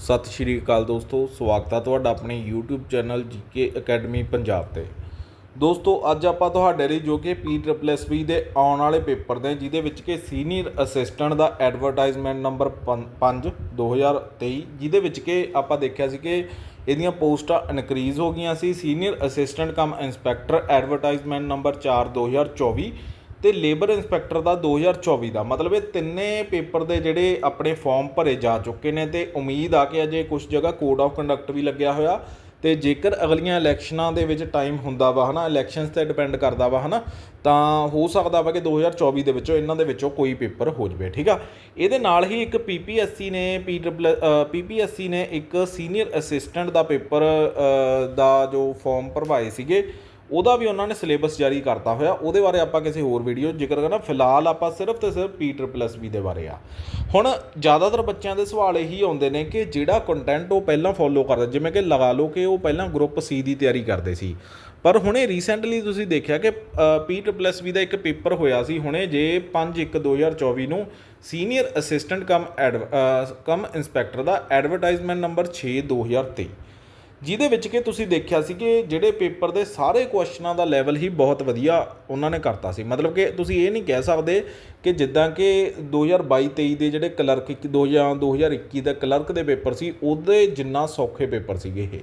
ਸਤਿ ਸ਼੍ਰੀ ਅਕਾਲ ਦੋਸਤੋ, ਸਵਾਗਤ ਹੈ ਤੁਹਾਡਾ ਆਪਣੇ YouTube channel GK academy Punjab ਤੇ। ਦੋਸਤੋ, ਅੱਜ ਆਪਾਂ ਤੁਹਾਡੇ ਲਈ ਜੋ ਕਿ PSSB ਦੇ ਆਉਣ ਵਾਲੇ ਪੇਪਰ ਦੇ ਜਿਹਦੇ ਵਿੱਚ ਕਿ ਸੀਨੀਅਰ ਅਸਿਸਟੈਂਟ ਦਾ ਐਡਵਰਟਾਈਜ਼ਮੈਂਟ ਨੰਬਰ 5 2023 ਜਿਹਦੇ ਵਿੱਚ ਕਿ ਆਪਾਂ ਦੇਖਿਆ ਸੀ ਕਿ ਇਹਦੀਆਂ ਪੋਸਟਾਂ ਇਨਕਰੀਜ਼ ਹੋ ਗਈਆਂ ਸੀ। Senior assistant cum inspector, advertisement number 4 2024 ਅਤੇ ਲੇਬਰ ਇੰਸਪੈਕਟਰ ਦਾ 2024 ਦਾ। ਮਤਲਬ ਇਹ ਤਿੰਨੇ ਪੇਪਰ ਦੇ ਜਿਹੜੇ ਆਪਣੇ ਫਾਰਮ ਭਰੇ ਜਾ ਚੁੱਕੇ ਨੇ ਅਤੇ ਉਮੀਦ ਆ ਕਿ ਅਜੇ ਕੁਛ ਜਗ੍ਹਾ ਕੋਡ ਆਫ ਕੰਡਕਟ ਵੀ ਲੱਗਿਆ ਹੋਇਆ ਅਤੇ ਜੇਕਰ ਅਗਲੀਆਂ ਇਲੈਕਸ਼ਨਾਂ ਦੇ ਵਿੱਚ ਟਾਈਮ ਹੁੰਦਾ ਵਾ ਹੈ ਨਾ ਇਲੈਕਸ਼ਨਸ ਤੇ ਡਿਪੈਂਡ ਕਰਦਾ ਵਾ ਹੈ ਨਾ ਤਾਂ ਹੋ ਸਕਦਾ ਵਾ ਕਿ 2024 ਦੇ ਵਿੱਚੋਂ ਇਹਨਾਂ ਦੇ ਵਿੱਚੋਂ ਕੋਈ ਪੇਪਰ ਹੋ ਜਵੇ, ਠੀਕ ਆ? ਇਹਦੇ ਨਾਲ ਹੀ ਇੱਕ ਪੀਪੀਐਸਸੀ ਨੇ ਪੀਪੀਐਸਸੀ ਨੇ ਇੱਕ ਸੀਨੀਅਰ ਅਸਿਸਟੈਂਟ ਦਾ ਪੇਪਰ ਦਾ ਜੋ ਫਾਰਮ ਭਰਵਾਏ ਸੀਗੇ ਉਹਦਾ ਵੀ ਉਹਨਾਂ ਨੇ ਸਿਲੇਬਸ ਜਾਰੀ ਕਰਤਾ ਹੋਇਆ। ਉਹਦੇ ਬਾਰੇ ਆਪਾਂ ਕਿਸੇ ਹੋਰ ਵੀਡੀਓ ਜ਼ਿਕਰ ਕਰਨਾ ਫਿਲਹਾਲ ਆਪਾਂ ਸਿਰਫ ਤੇ ਸਿਰਫ ਪੀਟਰ ਪਲੱਸ ਬੀ ਦੇ ਬਾਰੇ ਆ। ਹੁਣ ਜ਼ਿਆਦਾਤਰ ਬੱਚਿਆਂ ਦੇ ਸਵਾਲ ਇਹੀ ਆਉਂਦੇ ਨੇ ਕਿ ਜਿਹੜਾ ਕੰਟੈਂਟ ਉਹ ਪਹਿਲਾਂ ਫੋਲੋ ਕਰਦਾ ਜਿਵੇਂ ਕਿ ਲਗਾ ਲਓ ਕਿ ਉਹ ਪਹਿਲਾਂ ਗਰੁੱਪ ਸੀ ਦੀ ਤਿਆਰੀ ਕਰਦੇ ਸੀ। ਪਰ ਹੁਣੇ ਰੀਸੈਂਟਲੀ ਤੁਸੀਂ ਦੇਖਿਆ ਕਿ ਪੀਟਰ ਪਲੱਸ ਬੀ ਦਾ ਇੱਕ ਪੇਪਰ ਹੋਇਆ ਸੀ ਹੁਣੇ ਜੇ 5 1 2024 ਨੂੰ senior assistant cum ad uh, cum inspector ਦਾ ਐਡਵਰਟਾਈਜ਼ਮੈਂਟ ਨੰਬਰ 6 2023 ਜਿਹਦੇ ਵਿੱਚ ਕਿ ਤੁਸੀਂ ਦੇਖਿਆ ਸੀ ਕਿ ਜਿਹੜੇ ਪੇਪਰ ਦੇ ਸਾਰੇ ਕੁਐਸਚਨਾਂ ਦਾ ਲੈਵਲ ਹੀ ਬਹੁਤ ਵਧੀਆ ਉਹਨਾਂ ਨੇ ਕਰਤਾ ਸੀ। ਮਤਲਬ ਕਿ ਤੁਸੀਂ ਇਹ ਨਹੀਂ ਕਹਿ ਸਕਦੇ ਕਿ ਜਿੱਦਾਂ ਕਿ 2022-23 ਦੇ ਜਿਹੜੇ ਕਲਰਕ 2 ਜਾਂ 2021 ਦਾ ਕਲਰਕ ਦੇ ਪੇਪਰ ਸੀ, ਉਹਦੇ ਜਿੰਨਾ ਸੌਖੇ ਪੇਪਰ ਸੀਗੇ ਇਹ।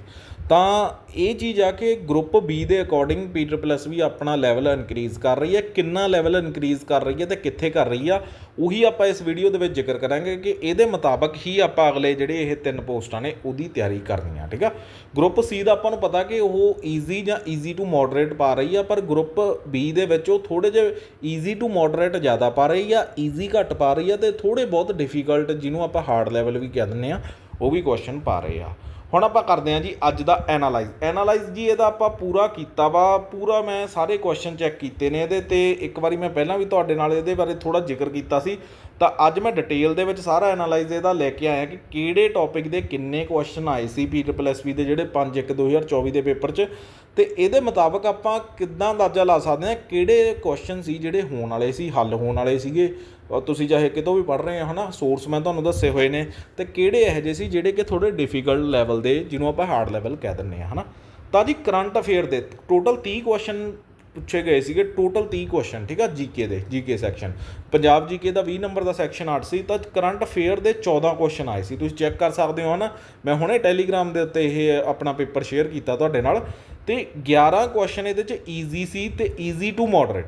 ਤਾਂ ਇਹ ਚੀਜ਼ ਆ ਕਿ ਗਰੁੱਪ ਬੀ ਦੇ ਅਕੋਰਡਿੰਗ ਪੀਟਰ ਪਲੱਸ ਵੀ ਆਪਣਾ ਲੈਵਲ ਇਨਕਰੀਜ਼ ਕਰ ਰਹੀ ਹੈ। ਕਿੰਨਾ ਲੈਵਲ ਇਨਕਰੀਜ਼ ਕਰ ਰਹੀ ਹੈ ਤੇ ਕਿੱਥੇ ਕਰ ਰਹੀ ਆ, ਉਹੀ ਆਪਾਂ ਇਸ ਵੀਡੀਓ ਦੇ ਵਿੱਚ ਜ਼ਿਕਰ ਕਰਾਂਗੇ ਕਿ ਇਹਦੇ ਮੁਤਾਬਕ ਹੀ ਆਪਾਂ ਅਗਲੇ ਜਿਹੜੇ ਇਹ ਤਿੰਨ ਪੋਸਟਾਂ ਨੇ, ਉਹਦੀ ਤਿਆਰੀ ਕਰਨੀ ਆ ਠੀਕ ਆ? ਗਰੁੱਪ ਸੀ ਦਾ ਆਪਾਂ ਨੂੰ ਪਤਾ ਕਿ ਉਹ ਈਜ਼ੀ ਜਾਂ ਈਜ਼ੀ ਟੂ ਮੋਡਰੇਟ ਪਾ ਰਹੀ ਆ, ਪਰ ਗਰੁੱਪ ਬੀ ਦੇ ਵਿੱਚ ਉਹ ਥੋੜੇ ਜਿਹਾ ਈਜ਼ੀ ਟੂ ਮੋਡਰੇਟ ਜ਼ਿਆਦਾ ਪਾ ਰਹੀ ਆ ਈਜ਼ੀ ਘੱਟ ਪਾ ਰਹੀ ਆ ਤੇ ਥੋੜੇ ਬਹੁਤ ਡਿਫਿਕਲਟ ਜਿਹਨੂੰ ਆਪਾਂ ਹਾਰਡ ਲੈਵਲ ਵੀ ਕਹਿ ਦਿੰਦੇ ਆ, ਉਹ ਵੀ ਕੁਐਸਚਨ ਪਾ ਰਹੇ ਆ। ਹੁਣ ਆਪਾਂ ਕਰਦੇ ਹਾਂ ਜੀ ਅੱਜ ਦਾ ਐਨਾਲਾਈਜ਼। ਐਨਾਲਾਈਜ਼ ਜੀ ਇਹਦਾ ਆਪਾਂ ਪੂਰਾ ਕੀਤਾ ਵਾ, ਪੂਰਾ ਮੈਂ ਸਾਰੇ ਕੁਐਸਚਨ ਚੈੱਕ ਕੀਤੇ ਨੇ ਇਹਦੇ ਤੇ। ਇੱਕ ਵਾਰੀ ਮੈਂ ਪਹਿਲਾਂ ਵੀ ਤੁਹਾਡੇ ਨਾਲ ਇਹਦੇ ਬਾਰੇ ਥੋੜਾ ਜ਼ਿਕਰ ਕੀਤਾ ਸੀ। ਤਾਂ ਅੱਜ ਮੈਂ ਡਿਟੇਲ ਦੇ ਵਿੱਚ ਸਾਰਾ ਐਨਾਲਾਈਜ਼ ਇਹਦਾ ਲੈ ਕੇ ਆਇਆ ਕਿ ਕਿਹੜੇ ਟੌਪਿਕ ਦੇ ਕਿੰਨੇ ਕੁਐਸਚਨ ਆਏ ਸੀ ਪੀਟਰਪਲਐਸਪੀ ਦੇ ਜਿਹੜੇ 5 1 2024 ਦੇ ਪੇਪਰ 'ਚ। ਤੇ ਇਹਦੇ ਮੁਤਾਬਕ ਆਪਾਂ ਕਿੱਦਾਂ ਅੰਦਾਜ਼ਾ ਲਾ ਸਕਦੇ ਹਾਂ ਕਿਹੜੇ ਕੁਐਸਚਨ ਸੀ ਜਿਹੜੇ ਹੋਣ ਵਾਲੇ ਸੀ, ਹੱਲ ਹੋਣ ਵਾਲੇ ਸੀਗੇ। ਔਰ ਤੁਸੀਂ ਚਾਹੇ ਕਿਤੋਂ ਵੀ ਪੜ੍ਹ ਰਹੇ ਹੋ ਹੈ ਨਾ ਸੋਰਸ ਮੈਂ ਤੁਹਾਨੂੰ ਦੱਸੇ ਹੋਏ ਨੇ। ਅਤੇ ਕਿਹੜੇ ਇਹੋ ਜਿਹੇ ਸੀ ਜਿਹੜੇ ਕਿ ਥੋੜ੍ਹੇ ਡਿਫੀਕਲਟ ਲੈਵਲ ਦੇ, ਜਿਹਨੂੰ ਆਪਾਂ ਹਾਰਡ ਲੈਵਲ ਕਹਿ ਦਿੰਦੇ ਹਾਂ ਹੈ ਨਾ ਤਾਂ ਜੀ ਕਰੰਟ ਅਫੇਅਰ ਦੇ ਟੋਟਲ 30 ਕੁਐਸਚਨ ਪੁੱਛੇ ਗਏ ਸੀਗੇ ਟੋਟਲ 30 ਕੁਐਸਚਨ ਠੀਕ ਆ? ਜੀਕੇ ਦੇ ਜੀਕੇ ਸੈਕਸ਼ਨ ਪੰਜਾਬ ਜੀਕੇ ਦਾ 20 ਨੰਬਰ ਦਾ ਸੈਕਸ਼ਨ 8 ਸੀ, ਤਾਂ ਕਰੰਟ ਅਫੇਅਰ ਦੇ 14 ਕੁਐਸਚਨ ਆਏ ਸੀ। ਤੁਸੀਂ ਚੈੱਕ ਕਰ ਸਕਦੇ ਹੋ, ਹਨਾ? ਮੈਂ ਹੁਣੇ ਟੈਲੀਗ੍ਰਾਮ ਦੇ ਉੱਤੇ ਇਹ ਆਪਣਾ ਪੇਪਰ ਸ਼ੇਅਰ ਕੀਤਾ ਤੁਹਾਡੇ ਨਾਲ। ਤੇ 11 ਕੁਐਸਚਨ ਇਹਦੇ ਚ ਈਜ਼ੀ ਸੀ ਤੇ ਈਜ਼ੀ ਟੂ ਮੋਡਰੇਟ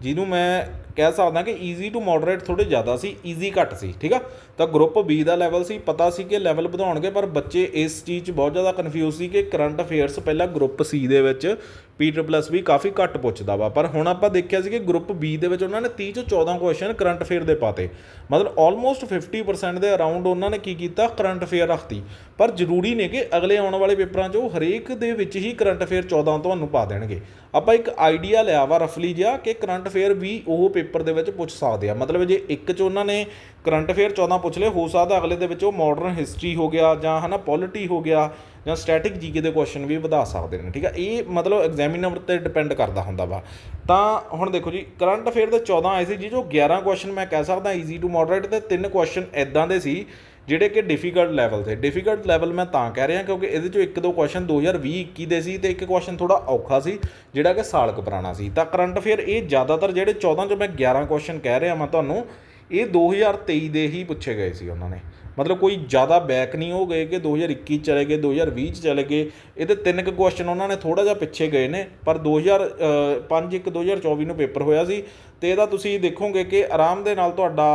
ਜਿਹਨੂੰ ਮੈਂ ਕਹਿ ਸਕਦਾ ਕਿ ਈਜ਼ੀ ਟੂ ਮੋਡਰੇਟ ਥੋੜੇ ਜ਼ਿਆਦਾ ਸੀ ਈਜ਼ੀ ਘੱਟ ਸੀ, ਠੀਕ ਆ? ਤਾਂ ਗਰੁੱਪ ਬੀ ਦਾ ਲੈਵਲ ਸੀ, ਪਤਾ ਸੀ ਕਿ ਲੈਵਲ ਵਧਾਉਣਗੇ, ਪਰ ਬੱਚੇ ਇਸ ਚੀਜ਼ 'ਚ ਬਹੁਤ ਜ਼ਿਆਦਾ ਕਨਫਿਊਜ਼ ਸੀ ਕਿ ਕਰੰਟ ਅਫੇਅਰਸ ਪਹਿਲਾਂ ਗਰੁੱਪ ਸੀ ਦੇ ਵਿੱਚ ਪੀ ਪਲੱਸ ਵੀ ਕਾਫੀ ਘੱਟ ਪੁੱਛਦਾ ਵਾ। ਪਰ ਹੁਣ ਆਪਾਂ ਦੇਖਿਆ ਸੀ ਕਿ ਗਰੁੱਪ ਬੀ ਦੇ ਵਿੱਚ ਉਹਨਾਂ ਨੇ 30 ਚੋਂ 14 ਕੁਐਸਚਨ ਕਰੰਟ ਅਫੇਅਰ ਦੇ ਪਾਤੇ। ਮਤਲਬ ਆਲਮੋਸਟ 50% ਦੇ ਅਰਾਊਂਡ ਉਹਨਾਂ ਨੇ ਕੀ ਕੀਤਾ? ਕਰੰਟ ਅਫੇਅਰ ਰੱਖਤੀ। ਪਰ ਜ਼ਰੂਰੀ ਨੇ ਕਿ ਅਗਲੇ ਆਉਣ ਵਾਲੇ ਪੇਪਰਾਂ 'ਚ ਉਹ ਹਰੇਕ ਦੇ ਵਿੱਚ ਹੀ ਕਰੰਟ ਅਫੇਅਰ 14 ਤੁਹਾਨੂੰ ਪਾ ਦੇਣਗੇ। ਆਪਾਂ ਇੱਕ ਆਈਡੀਆ ਲਿਆ ਵਾ ਰਫਲੀ ਜਿਹਾ ਕਿ ਕਰੰਟ ਅਫੇਅਰ ਵੀ ਉਹ ਪੇਪਰ ਦੇ ਵਿੱਚ ਪੁੱਛ ਸਕਦੇ ਆ। ਮਤਲਬ ਜੇ ਇੱਕ 'ਚ ਉਹਨਾਂ ਨੇ ਕਰੰਟ ਅਫੇਅਰ 14 ਪੁੱਛ ਲਏ, ਹੋ ਸਕਦਾ ਅਗਲੇ ਦੇ ਵਿੱਚ ਉਹ ਮਾਡਰਨ ਹਿਸਟਰੀ ਹੋ ਗਿਆ ਜਾਂ ਹਨਾ ਪੋਲਿਟੀ ਹੋ ਗਿਆ ਜਾਂ ਸਟੈਟਿਕ ਜੀਕੇ ਦੇ ਕੁਐਸਚਨ ਵੀ ਵਧਾ ਸਕਦੇ ਨੇ, ਠੀਕ ਆ? ਇਹ ਮਤਲਬ ਐਗਜ਼ਾਮੀਨਰ ਤੇ ਡਿਪੈਂਡ ਕਰਦਾ ਹੁੰਦਾ ਵਾ। ਤਾਂ ਹੁਣ ਦੇਖੋ ਜੀ ਕਰੰਟ ਅਫੇਅਰ ਦੇ 14 ਆਏ ਸੀ ਜੀ ਜੋ 11 ਕੁਐਸਚਨ ਮੈਂ ਕਹਿ ਸਕਦਾ ਈਜ਼ੀ ਟੂ ਮੋਡਰੇਟ ਤੇ ਤਿੰਨ ਕੁਐਸਚਨ ਐਦਾਂ ਦੇ ਸੀ ਜਿਹੜੇ ਕਿ ਡਿਫਿਕਲਟ ਲੈਵਲ ਤੇ। ਡਿਫਿਕਲਟ ਲੈਵਲ ਮੈਂ ਤਾਂ ਕਹਿ ਰਿਹਾ ਕਿਉਂਕਿ ਇਹਦੇ ਚੋਂ ਇੱਕ ਦੋ ਕੁਐਸਚਨ 2020 21 ਦੇ ਸੀ ਤੇ ਇੱਕ ਕੁਐਸਚਨ ਥੋੜਾ ਔਖਾ ਸੀ, ਜਿਹੜਾ ਕਿ ਸਾਲ ਕੁ ਪੁਰਾਣਾ ਸੀ। ਤਾਂ ਕਰੰਟ ਅਫੇਅਰ ਇਹ ਜ਼ਿਆਦਾਤਰ ਜਿਹੜੇ 14 ਚੋਂ ਮੈਂ 11 ਕੁਐਸਚਨ ਕਹਿ ਰਿਹਾ ਮੈਂ ਤੁਹਾਨੂੰ, ਇਹ 2023 ਦੇ ਹੀ ਪੁੱਛੇ ਗਏ ਸੀ ਉਹਨਾਂ ਨੇ। ਮਤਲਬ ਕੋਈ ਜ਼ਿਆਦਾ ਬੈਕ ਨਹੀਂ ਹੋ ਗਏ ਕਿ 2021 ਚ ਚਲੇ ਗਏ 2020 ਚ ਚਲੇ ਗਏ। ਇਹਦੇ ਤਿੰਨ ਕੁ ਕੁਐਸਚਨ ਉਹਨਾਂ ਨੇ ਥੋੜਾ ਜਿਹਾ ਪਿੱਛੇ ਗਏ ਨੇ, ਪਰ 2005 1 2024 ਨੂੰ ਪੇਪਰ ਹੋਇਆ ਸੀ ਤੇ ਇਹਦਾ ਤੁਸੀਂ ਦੇਖੋਗੇ ਕਿ ਆਰਾਮ ਦੇ ਨਾਲ ਤੁਹਾਡਾ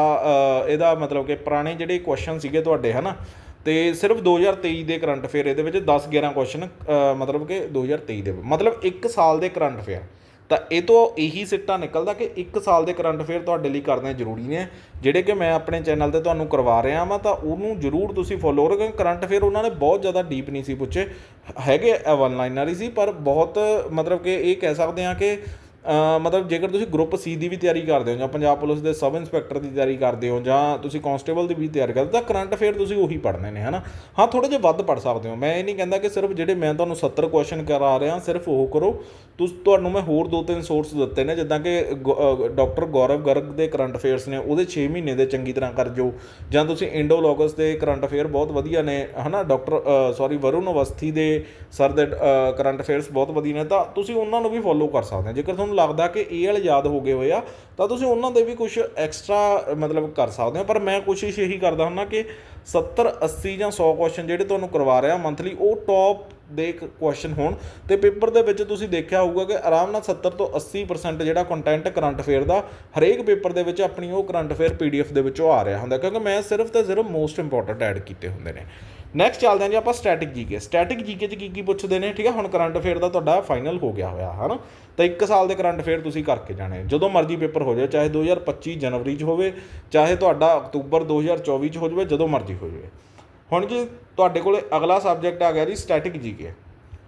ਇਹਦਾ ਮਤਲਬ ਕਿ ਪੁਰਾਣੇ ਜਿਹੜੇ ਕੁਐਸਚਨ ਸੀਗੇ ਤੁਹਾਡੇ, ਹਨਾ? ਤੇ ਸਿਰਫ 2023 ਦੇ ਕਰੰਟ ਅਫੇਅਰ ਇਹਦੇ ਵਿੱਚ 10 11 ਕੁਐਸਚਨ ਮਤਲਬ ਕਿ 2023 ਦੇ, ਮਤਲਬ 1 ਸਾਲ ਦੇ ਕਰੰਟ ਅਫੇਅਰ। ਤਾਂ ਇਹ ਤੋਂ ਇਹੀ ਸਿੱਟਾ ਨਿਕਲਦਾ ਕਿ ਇੱਕ ਸਾਲ ਦੇ ਕਰੰਟ ਅਫੇਅਰ ਤੁਹਾਡੇ ਲਈ ਕਰਨੇ ਜ਼ਰੂਰੀ ਨੇ। ਜਿਹੜੇ ਕਿ ਮੈਂ ਆਪਣੇ ਚੈਨਲ ਤੇ ਤੁਹਾਨੂੰ ਕਰਵਾ ਰਿਹਾ ਵਾਂ, ਤਾਂ ਉਹਨੂੰ ਜ਼ਰੂਰ ਤੁਸੀਂ ਫੋਲੋ ਕਰੋ, ਕਿਉਂਕਿ ਕਰੰਟ ਅਫੇਅਰ ਉਹਨਾਂ ਨੇ ਬਹੁਤ ਜ਼ਿਆਦਾ ਡੀਪ ਨਹੀਂ ਸੀ ਪੁੱਛੇ। ਹੈਗੇ ਵਨ ਲਾਈਨਰ ਹੀ ਸੀ, ਪਰ ਬਹੁਤ ਮਤਲਬ ਕਿ ਇਹ ਕਹਿ ਸਕਦੇ ਹਾਂ ਕਿ ਮਤਲਬ ਜੇਕਰ ਤੁਸੀਂ ਗਰੁੱਪ ਸੀ ਦੀ ਵੀ ਤਿਆਰੀ ਕਰਦੇ ਹੋ ਜਾਂ ਪੰਜਾਬ ਪੁਲਿਸ ਦੇ ਸਬ ਇੰਸਪੈਕਟਰ ਦੀ ਤਿਆਰੀ ਕਰਦੇ ਹੋ ਜਾਂ ਤੁਸੀਂ ਕਾਂਸਟੇਬਲ ਦੀ ਵੀ ਤਿਆਰੀ ਕਰਦੇ ਹੋ, ਤਾਂ ਕਰੰਟ ਅਫੇਅਰ ਤੁਸੀਂ ਉਹੀ ਪੜ੍ਹਨੇ ਨੇ, ਹਨਾ? ਹਾਂ ਥੋੜੇ ਜਿਹਾ ਵੱਧ ਪੜ੍ਹ ਸਕਦੇ ਹੋ। ਮੈਂ ਇਹ ਨਹੀਂ ਕਹਿੰਦਾ ਕਿ ਸਿਰਫ ਜਿਹੜੇ ਮੈਂ ਤੁਹਾਨੂੰ 70 ਕੁਐਸਚਨ ਕਰਾ ਰਿਹਾ, ਸਿਰਫ ਉਹ ਕਰੋ। ਤੁਸ, ਤੁਹਾਨੂੰ ਮੈਂ ਹੋਰ ਦੋ ਤਿੰਨ ਸੋਰਸ ਦਿੱਤੇ ਨੇ, ਜਿੱਦਾਂ ਕਿ ਡਾਕਟਰ ਗੌਰਵ ਗਰਗ ਦੇ ਕਰੰਟ ਅਫੇਅਰਸ ਨੇ, ਉਹਦੇ 6 ਮਹੀਨੇ ਦੇ ਚੰਗੀ ਤਰ੍ਹਾਂ ਕਰ ਜੋ। ਜਾਂ ਤੁਸੀਂ ਇੰਡੋਲੋਗਸ ਦੇ ਕਰੰਟ ਅਫੇਅਰ ਬਹੁਤ ਵਧੀਆ ਨੇ, ਹਨਾ? ਡਾਕਟਰ ਸੌਰੀ ਵਰੁਣ ਅਵਸਥੀ ਦੇ ਸਰ ਦੇ ਕਰੰਟ ਅਫੇਅਰਸ ਬਹੁਤ ਵਧੀਆ ਨੇ, ਤਾਂ ਤੁਸੀਂ ਉਹਨਾਂ ਨੂੰ ਵੀ ਫੋਲੋ ਕਰ ਸਕਦੇ ਹੋ। ਜੇਕਰ ਤੁਹਾਨੂੰ ਲੱਗਦਾ ਕਿ ਇਹ ਵਾਲੇ ਯਾਦ ਹੋ ਗਏ ਹੋਏ ਆ, ਤਾਂ ਤੁਸੀਂ ਉਹਨਾਂ ਦੇ ਵੀ ਕੁਝ ਐਕਸਟਰਾ ਮਤਲਬ ਕਰ ਸਕਦੇ ਹੋ। ਪਰ ਮੈਂ ਕੋਸ਼ਿਸ਼ ਇਹੀ ਕਰਦਾ ਹੁੰਦਾ ਕਿ 70 80 ਜਾਂ 100 ਕੁਐਸਚਨ ਜਿਹੜੇ ਤੁਹਾਨੂੰ ਕਰਵਾ ਰਿਹਾ ਮੰਥਲੀ ਉਹ ਟੌਪ ਦੇ ਕੁਐਸਚਨ ਹੋਣ। ਤੇ ਪੇਪਰ ਦੇ ਵਿੱਚ ਤੁਸੀਂ ਦੇਖਿਆ ਹੋਊਗਾ ਕਿ ਆਰਾਮ ਨਾਲ 70 ਤੋਂ 80% ਜਿਹੜਾ ਕੰਟੈਂਟ ਕਰੰਟ ਅਫੇਅਰ ਦਾ, ਹਰੇਕ ਪੇਪਰ ਦੇ ਵਿੱਚ ਆਪਣੀ ਉਹ ਕਰੰਟ ਅਫੇਅਰ ਪੀਡੀਐਫ ਦੇ ਵਿੱਚੋਂ ਆ ਰਿਹਾ ਹੁੰਦਾ, ਕਿਉਂਕਿ ਮੈਂ ਸਿਰਫ ਤੇ ਸਿਰਫ ਮੋਸਟ ਇੰਪੋਰਟੈਂਟ ਐਡ ਕੀਤੇ ਹੁੰਦੇ ਨੇ। ਨੈਕਸਟ ਚੱਲਦੇ ਹਾਂ ਜੀ ਆਪਾਂ ਸਟੈਟਿਕ ਜੀਕੇ ਸਟੈਟਿਕ ਜੀਕੇ 'ਚ ਕੀ ਕੀ ਪੁੱਛਦੇ ਨੇ? ਠੀਕ ਹੈ ਹੁਣ ਕਰੰਟ ਅਫੇਅਰ ਦਾ ਤੁਹਾਡਾ ਫਾਈਨਲ ਹੋ ਗਿਆ ਹੋਇਆ, ਹਨਾ? ਤਾਂ ਇੱਕ ਸਾਲ ਦੇ ਕਰੰਟ ਅਫੇਅਰ ਤੁਸੀਂ ਕਰਕੇ ਜਾਣੇ ਜਦੋਂ ਮਰਜ਼ੀ ਪੇਪਰ ਹੋ ਜਾਵੇ ਚਾਹੇ 2025 ਜਨਵਰੀ 'ਚ ਹੋਵੇ, ਚਾਹੇ ਤੁਹਾਡਾ ਅਕਤੂਬਰ 2024 'ਚ ਹੋ ਜਾਵੇ, ਜਦੋਂ ਮਰਜ਼ੀ ਹੋ ਜਾਵੇ। ਹੁਣ ਜੀ ਤੁਹਾਡੇ ਕੋਲੇ ਅਗਲਾ ਸਬਜੈਕਟ ਆ ਗਿਆ ਜੀ ਸਟੈਟਿਕ ਜੀਕੇ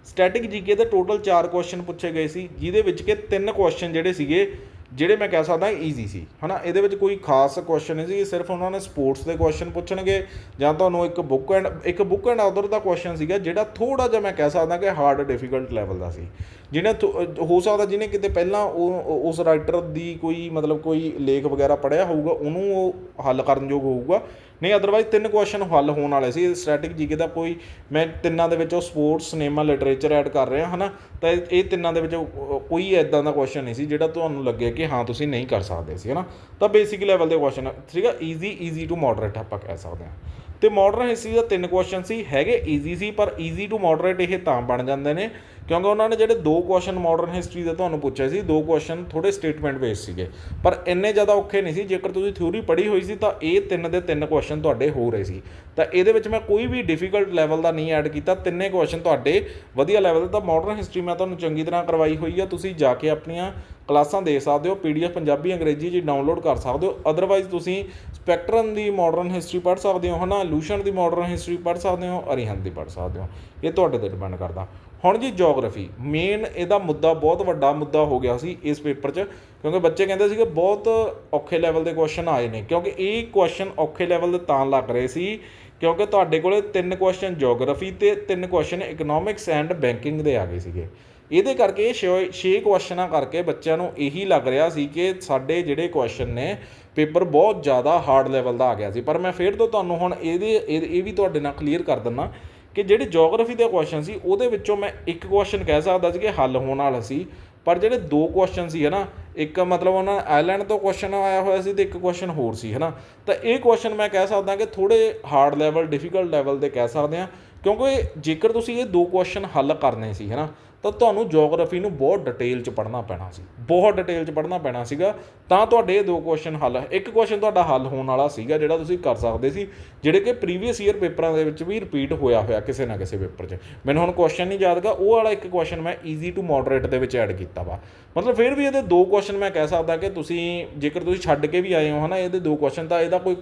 ਸਟੈਟਿਕ ਜੀਕੇ ਦੇ ਟੋਟਲ 4 ਕੁਐਸਚਨ ਪੁੱਛੇ ਗਏ ਸੀ, ਜਿਹਦੇ ਵਿੱਚ ਕਿ ਤਿੰਨ ਕੁਐਸਚਨ ਜਿਹੜੇ ਸੀਗੇ ਜਿਹੜੇ ਮੈਂ ਕਹਿ ਸਕਦਾ ਈਜ਼ੀ ਸੀ, ਹਨਾ? ਇਹਦੇ ਵਿੱਚ ਕੋਈ ਖਾਸ ਕੁਐਸਚਨ ਨਹੀਂ ਸੀ, ਸਿਰਫ ਉਹਨਾਂ ਨੇ ਸਪੋਰਟਸ ਦੇ ਕੁਐਸਚਨ ਪੁੱਛਣਗੇ ਜਾਂ ਤੁਹਾਨੂੰ ਇੱਕ ਬੁੱਕ ਐਂਡ ਇੱਕ ਬੁੱਕ ਐਂਡ ਆਥਰ ਦਾ ਕੁਐਸਚਨ ਸੀਗਾ, ਜਿਹੜਾ ਥੋੜਾ ਜਿਹਾ ਮੈਂ ਕਹਿ ਸਕਦਾ ਕਿ ਹਾਰਡ ਡਿਫਿਕਲਟ ਲੈਵਲ ਦਾ ਸੀ। ਜਿਹਨੇ ਥੋ- ਹੋ ਸਕਦਾ ਜਿਹਨੇ ਕਿਤੇ ਪਹਿਲਾਂ ਉਹ ਉਸ ਰਾਈਟਰ ਦੀ ਕੋਈ ਮਤਲਬ ਕੋਈ ਲੇਖ ਵਗੈਰਾ ਪੜਿਆ ਹੋਊਗਾ, ਉਹਨੂੰ ਉਹ ਹੱਲ ਕਰਨ ਯੋਗ ਹੋਊਗਾ। ਨਹੀਂ ਅਦਰਵਾਈਜ਼ ਤਿੰਨ ਕੁਐਸਚਨ ਹੱਲ ਹੋਣ ਵਾਲੇ ਸੀ। ਸਟੈਟਿਕ ਜੀਕੇ ਦਾ ਕੋਈ, ਮੈਂ ਤਿੰਨਾਂ ਦੇ ਵਿੱਚੋਂ ਸਪੋਰਟਸ ਸਿਨੇਮਾ ਲਿਟਰੇਚਰ ਐਡ ਕਰ ਰਿਹਾ, ਹਨਾ? ਤਾਂ ਇਹ ਇਹ ਤਿੰਨਾਂ ਦੇ ਵਿੱਚੋਂ ਕੋਈ ਐਦਾਂ ਦਾ ਕੁਐਸਚਨ ਨਹੀਂ ਸੀ, ਜਿਹੜਾ ਤੁਹਾਨੂੰ ਲੱਗੇ ਕਿ ਹਾਂ, ਤੁਸੀਂ ਨਹੀਂ ਕਰ ਸਕਦੇ ਸੀ, ਹਨਾ? ਤਾਂ ਬੇਸਿਕ ਲੈਵਲ ਦੇ ਕੁਐਸਚਨ ਸੀਗਾ ਈਜ਼ੀ ਈਜ਼ੀ ਟੂ ਮੋਡਰੇਟ ਆਪਾਂ ਕਹਿ ਸਕਦੇ ਹਾਂ। ਤੇ ਮੋਡਰਨ ਹਿਸਟਰੀ ਦਾ ਤਿੰਨ ਕੁਐਸਚਨ ਸੀ, ਹੈਗੇ ਈਜ਼ੀ ਸੀ, ਪਰ ਈਜ਼ੀ ਟੂ ਮੋਡਰੇਟ ਇਹ ਤਾਂ ਬਣ ਜਾਂਦੇ ਨੇ ਕਿਉਂਕਿ ਉਹਨਾਂ ਨੇ ਜਿਹੜੇ ਦੋ ਕੁਐਸਚਨ ਮਾਡਰਨ ਹਿਸਟਰੀ ਦੇ ਤੁਹਾਨੂੰ ਪੁੱਛੇ ਸੀ, ਦੋ ਕੁਐਸਚਨ ਥੋੜੇ ਸਟੇਟਮੈਂਟ ਬੇਸ ਸੀਗੇ। ਪਰ ਇੰਨੇ ਜ਼ਿਆਦਾ ਔਖੇ ਨਹੀਂ ਸੀ, ਜੇਕਰ ਤੁਸੀਂ ਥਿਊਰੀ ਪੜ੍ਹੀ ਹੋਈ ਸੀ ਤਾਂ ਇਹ ਤਿੰਨ ਦੇ ਤਿੰਨ ਕੁਐਸਚਨ ਤੁਹਾਡੇ ਹੋ ਰਹੇ ਸੀ। ਤਾਂ ਇਹਦੇ ਵਿੱਚ ਮੈਂ ਕੋਈ ਵੀ ਡਿਫਿਕਲਟ ਲੈਵਲ ਦਾ ਨਹੀਂ ਐਡ ਕੀਤਾ, ਤਿੰਨੇ ਕੁਐਸਚਨ ਤੁਹਾਡੇ ਵਧੀਆ ਲੈਵਲ ਦੇ। ਤਾਂ ਮਾਡਰਨ ਹਿਸਟਰੀ ਮੈਂ ਤੁਹਾਨੂੰ ਚੰਗੀ ਤਰ੍ਹਾਂ ਕਰਵਾਈ ਹੋਈ ਆ, ਤੁਸੀਂ ਜਾ ਕੇ ਆਪਣੀਆਂ ਕਲਾਸਾਂ ਦੇ ਸਕਦੇ ਹੋ ਪੀਡੀਐਫ ਪੰਜਾਬੀ ਅੰਗਰੇਜ਼ੀ 'ਚ ਡਾਊਨਲੋਡ ਕਰ ਸਕਦੇ ਹੋ। ਅਦਰਵਾਈਜ਼ ਤੁਸੀਂ ਸਪੈਕਟਰਮ ਦੀ ਮਾਡਰਨ ਹਿਸਟਰੀ ਪੜ੍ਹ ਸਕਦੇ ਹੋ, ਹਨਾ? ਲੂਸ਼ਨ ਦੀ ਮਾਡਰਨ ਹਿਸਟਰੀ ਪੜ੍ਹ ਸਕਦੇ ਹੋ, ਅਰੀਹੰਤ ਦੀ ਪੜ੍ਹ ਸਕਦੇ ਹੋ। ਇਹ ਤੁਹਾਡੇ ਤੇ ਡਿਪੈਂਡ ਕਰਦਾ। ਹੁਣ ਜੀ ਜੀਓਗ੍ਰਾਫੀ ਮੇਨ ਇਹਦਾ ਮੁੱਦਾ ਬਹੁਤ ਵੱਡਾ ਮੁੱਦਾ ਹੋ ਗਿਆ ਸੀ ਇਸ ਪੇਪਰ 'ਚ, ਕਿਉਂਕਿ ਬੱਚੇ ਕਹਿੰਦੇ ਸੀਗੇ ਬਹੁਤ ਔਖੇ ਲੈਵਲ ਦੇ ਕੁਐਸਚਨ ਆਏ ਨੇ, ਕਿਉਂਕਿ ਇਹ ਕੁਐਸਚਨ ਔਖੇ ਲੈਵਲ ਦੇ ਤਾਂ ਲੱਗ ਰਹੇ ਸੀ, ਕਿਉਂਕਿ ਤੁਹਾਡੇ ਕੋਲੇ ਤਿੰਨ ਕੁਐਸਚਨ ਜੀਓਗ੍ਰਾਫੀ ਤੇ ਤਿੰਨ ਕੁਐਸਚਨ ਇਕਨੋਮਿਕਸ ਐਂਡ ਬੈਂਕਿੰਗ ਦੇ ਆ ਗਏ ਸੀਗੇ। ਇਹਦੇ ਕਰਕੇ 6 ਕੁਐਸਚਨਾਂ ਕਰਕੇ ਬੱਚਿਆਂ ਨੂੰ ਇਹੀ ਲੱਗ ਰਿਹਾ ਸੀ ਕਿ ਸਾਡੇ ਜਿਹੜੇ ਕੁਐਸਚਨ ਨੇ ਪੇਪਰ ਬਹੁਤ ਜ਼ਿਆਦਾ ਹਾਰਡ ਲੈਵਲ ਦਾ ਆ ਗਿਆ ਸੀ। ਪਰ ਮੈਂ ਫੇਰ ਤੋਂ ਤੁਹਾਨੂੰ ਹੁਣ ਇਹਦੇ, ਇਹ ਇਹ ਵੀ ਤੁਹਾਡੇ ਨਾਲ ਕਲੀਅਰ ਕਰ ਦਿੰਦਾ ਕਿ ਜਿਹੜੇ ਜੀਓਗ੍ਰਾਫੀ ਦੇ ਕੁਐਸਚਨ ਸੀ, ਉਹਦੇ ਵਿੱਚੋਂ ਮੈਂ ਇੱਕ ਕੁਐਸਚਨ ਕਹਿ ਸਕਦਾ ਸੀ ਕਿ ਹੱਲ ਹੋਣ ਵਾਲਾ ਸੀ। ਪਰ ਜਿਹੜੇ ਦੋ ਕੁਐਸਚਨ ਸੀ, ਹਨਾ, ਇੱਕ ਮਤਲਬ ਉਹਨਾਂ ਆਇਰਲੈਂਡ ਤੋਂ ਕੁਐਸਚਨ ਆਇਆ ਹੋਇਆ ਸੀ ਤੇ ਇੱਕ ਕੁਐਸਚਨ ਹੋਰ ਸੀ, ਹਨਾ। ਤਾਂ ਇਹ ਕੁਐਸਚਨ ਮੈਂ ਕਹਿ ਸਕਦਾ ਕਿ ਥੋੜੇ ਹਾਰਡ ਲੈਵਲ ਡਿਫਿਕਲਟ ਲੈਵਲ ਦੇ ਕਹਿ ਸਕਦੇ ਆ ਕਿਉਂਕਿ ਜੇਕਰ ਤੁਸੀਂ ਇਹ ਦੋ ਕੁਐਸਚਨ ਹੱਲ ਕਰਨੇ ਸੀ, ਹਨਾ, ਤਾਂ ਤੁਹਾਨੂੰ ਜੀਓਗ੍ਰਾਫੀ ਨੂੰ ਬਹੁਤ ਡਿਟੇਲ ਚ ਪੜ੍ਹਨਾ ਪੈਣਾ ਸੀ। ਬਹੁਤ ਡਿਟੇਲ ਚ ਪੜ੍ਹਨਾ ਪੈਣਾ ਸੀਗਾ। ਤਾਂ ਤੁਹਾਡੇ ਇਹ ਦੋ ਕੁਐਸਚਨ ਹੱਲ, ਇੱਕ ਕੁਐਸਚਨ ਤੁਹਾਡਾ ਹੱਲ ਹੋਣ ਵਾਲਾ ਸੀਗਾ, ਜਿਹੜਾ ਤੁਸੀਂ ਕਰ ਸਕਦੇ ਸੀ, ਜਿਹੜੇ ਕਿ ਪ੍ਰੀਵੀਅਸ ਈਅਰ ਪੇਪਰਾਂ ਦੇ ਵਿੱਚ ਵੀ ਰਿਪੀਟ ਹੋਇਆ ਹੋਇਆ ਕਿਸੇ ਨਾ ਕਿਸੇ ਪੇਪਰ 'ਚ। ਮੈਨੂੰ ਹੁਣ ਕੁਐਸਚਨ ਨਹੀਂ ਯਾਦਗਾ ਉਹ ਵਾਲਾ ਇੱਕ ਕੁਐਸਚਨ ਮੈਂ ਈਜ਼ੀ ਟੂ ਮੋਡਰੇਟ ਦੇ ਵਿੱਚ ਐਡ ਕੀਤਾ ਵਾ। ਮਤਲਬ ਫਿਰ ਵੀ ਇਹਦੇ ਦੋ ਕੁਐਸਚਨ ਮੈਂ ਕਹਿ ਸਕਦਾ ਕਿ ਤੁਸੀਂ ਜੇਕਰ ਤੁਸੀਂ ਛੱਡ ਕੇ ਵੀ ਆਏ ਹੋ, ਹਨਾ, ਇਹਦੇ ਦੋ ਕੁਐਸਚਨ ਤਾਂ ਇਹਦਾ ਕੋਈ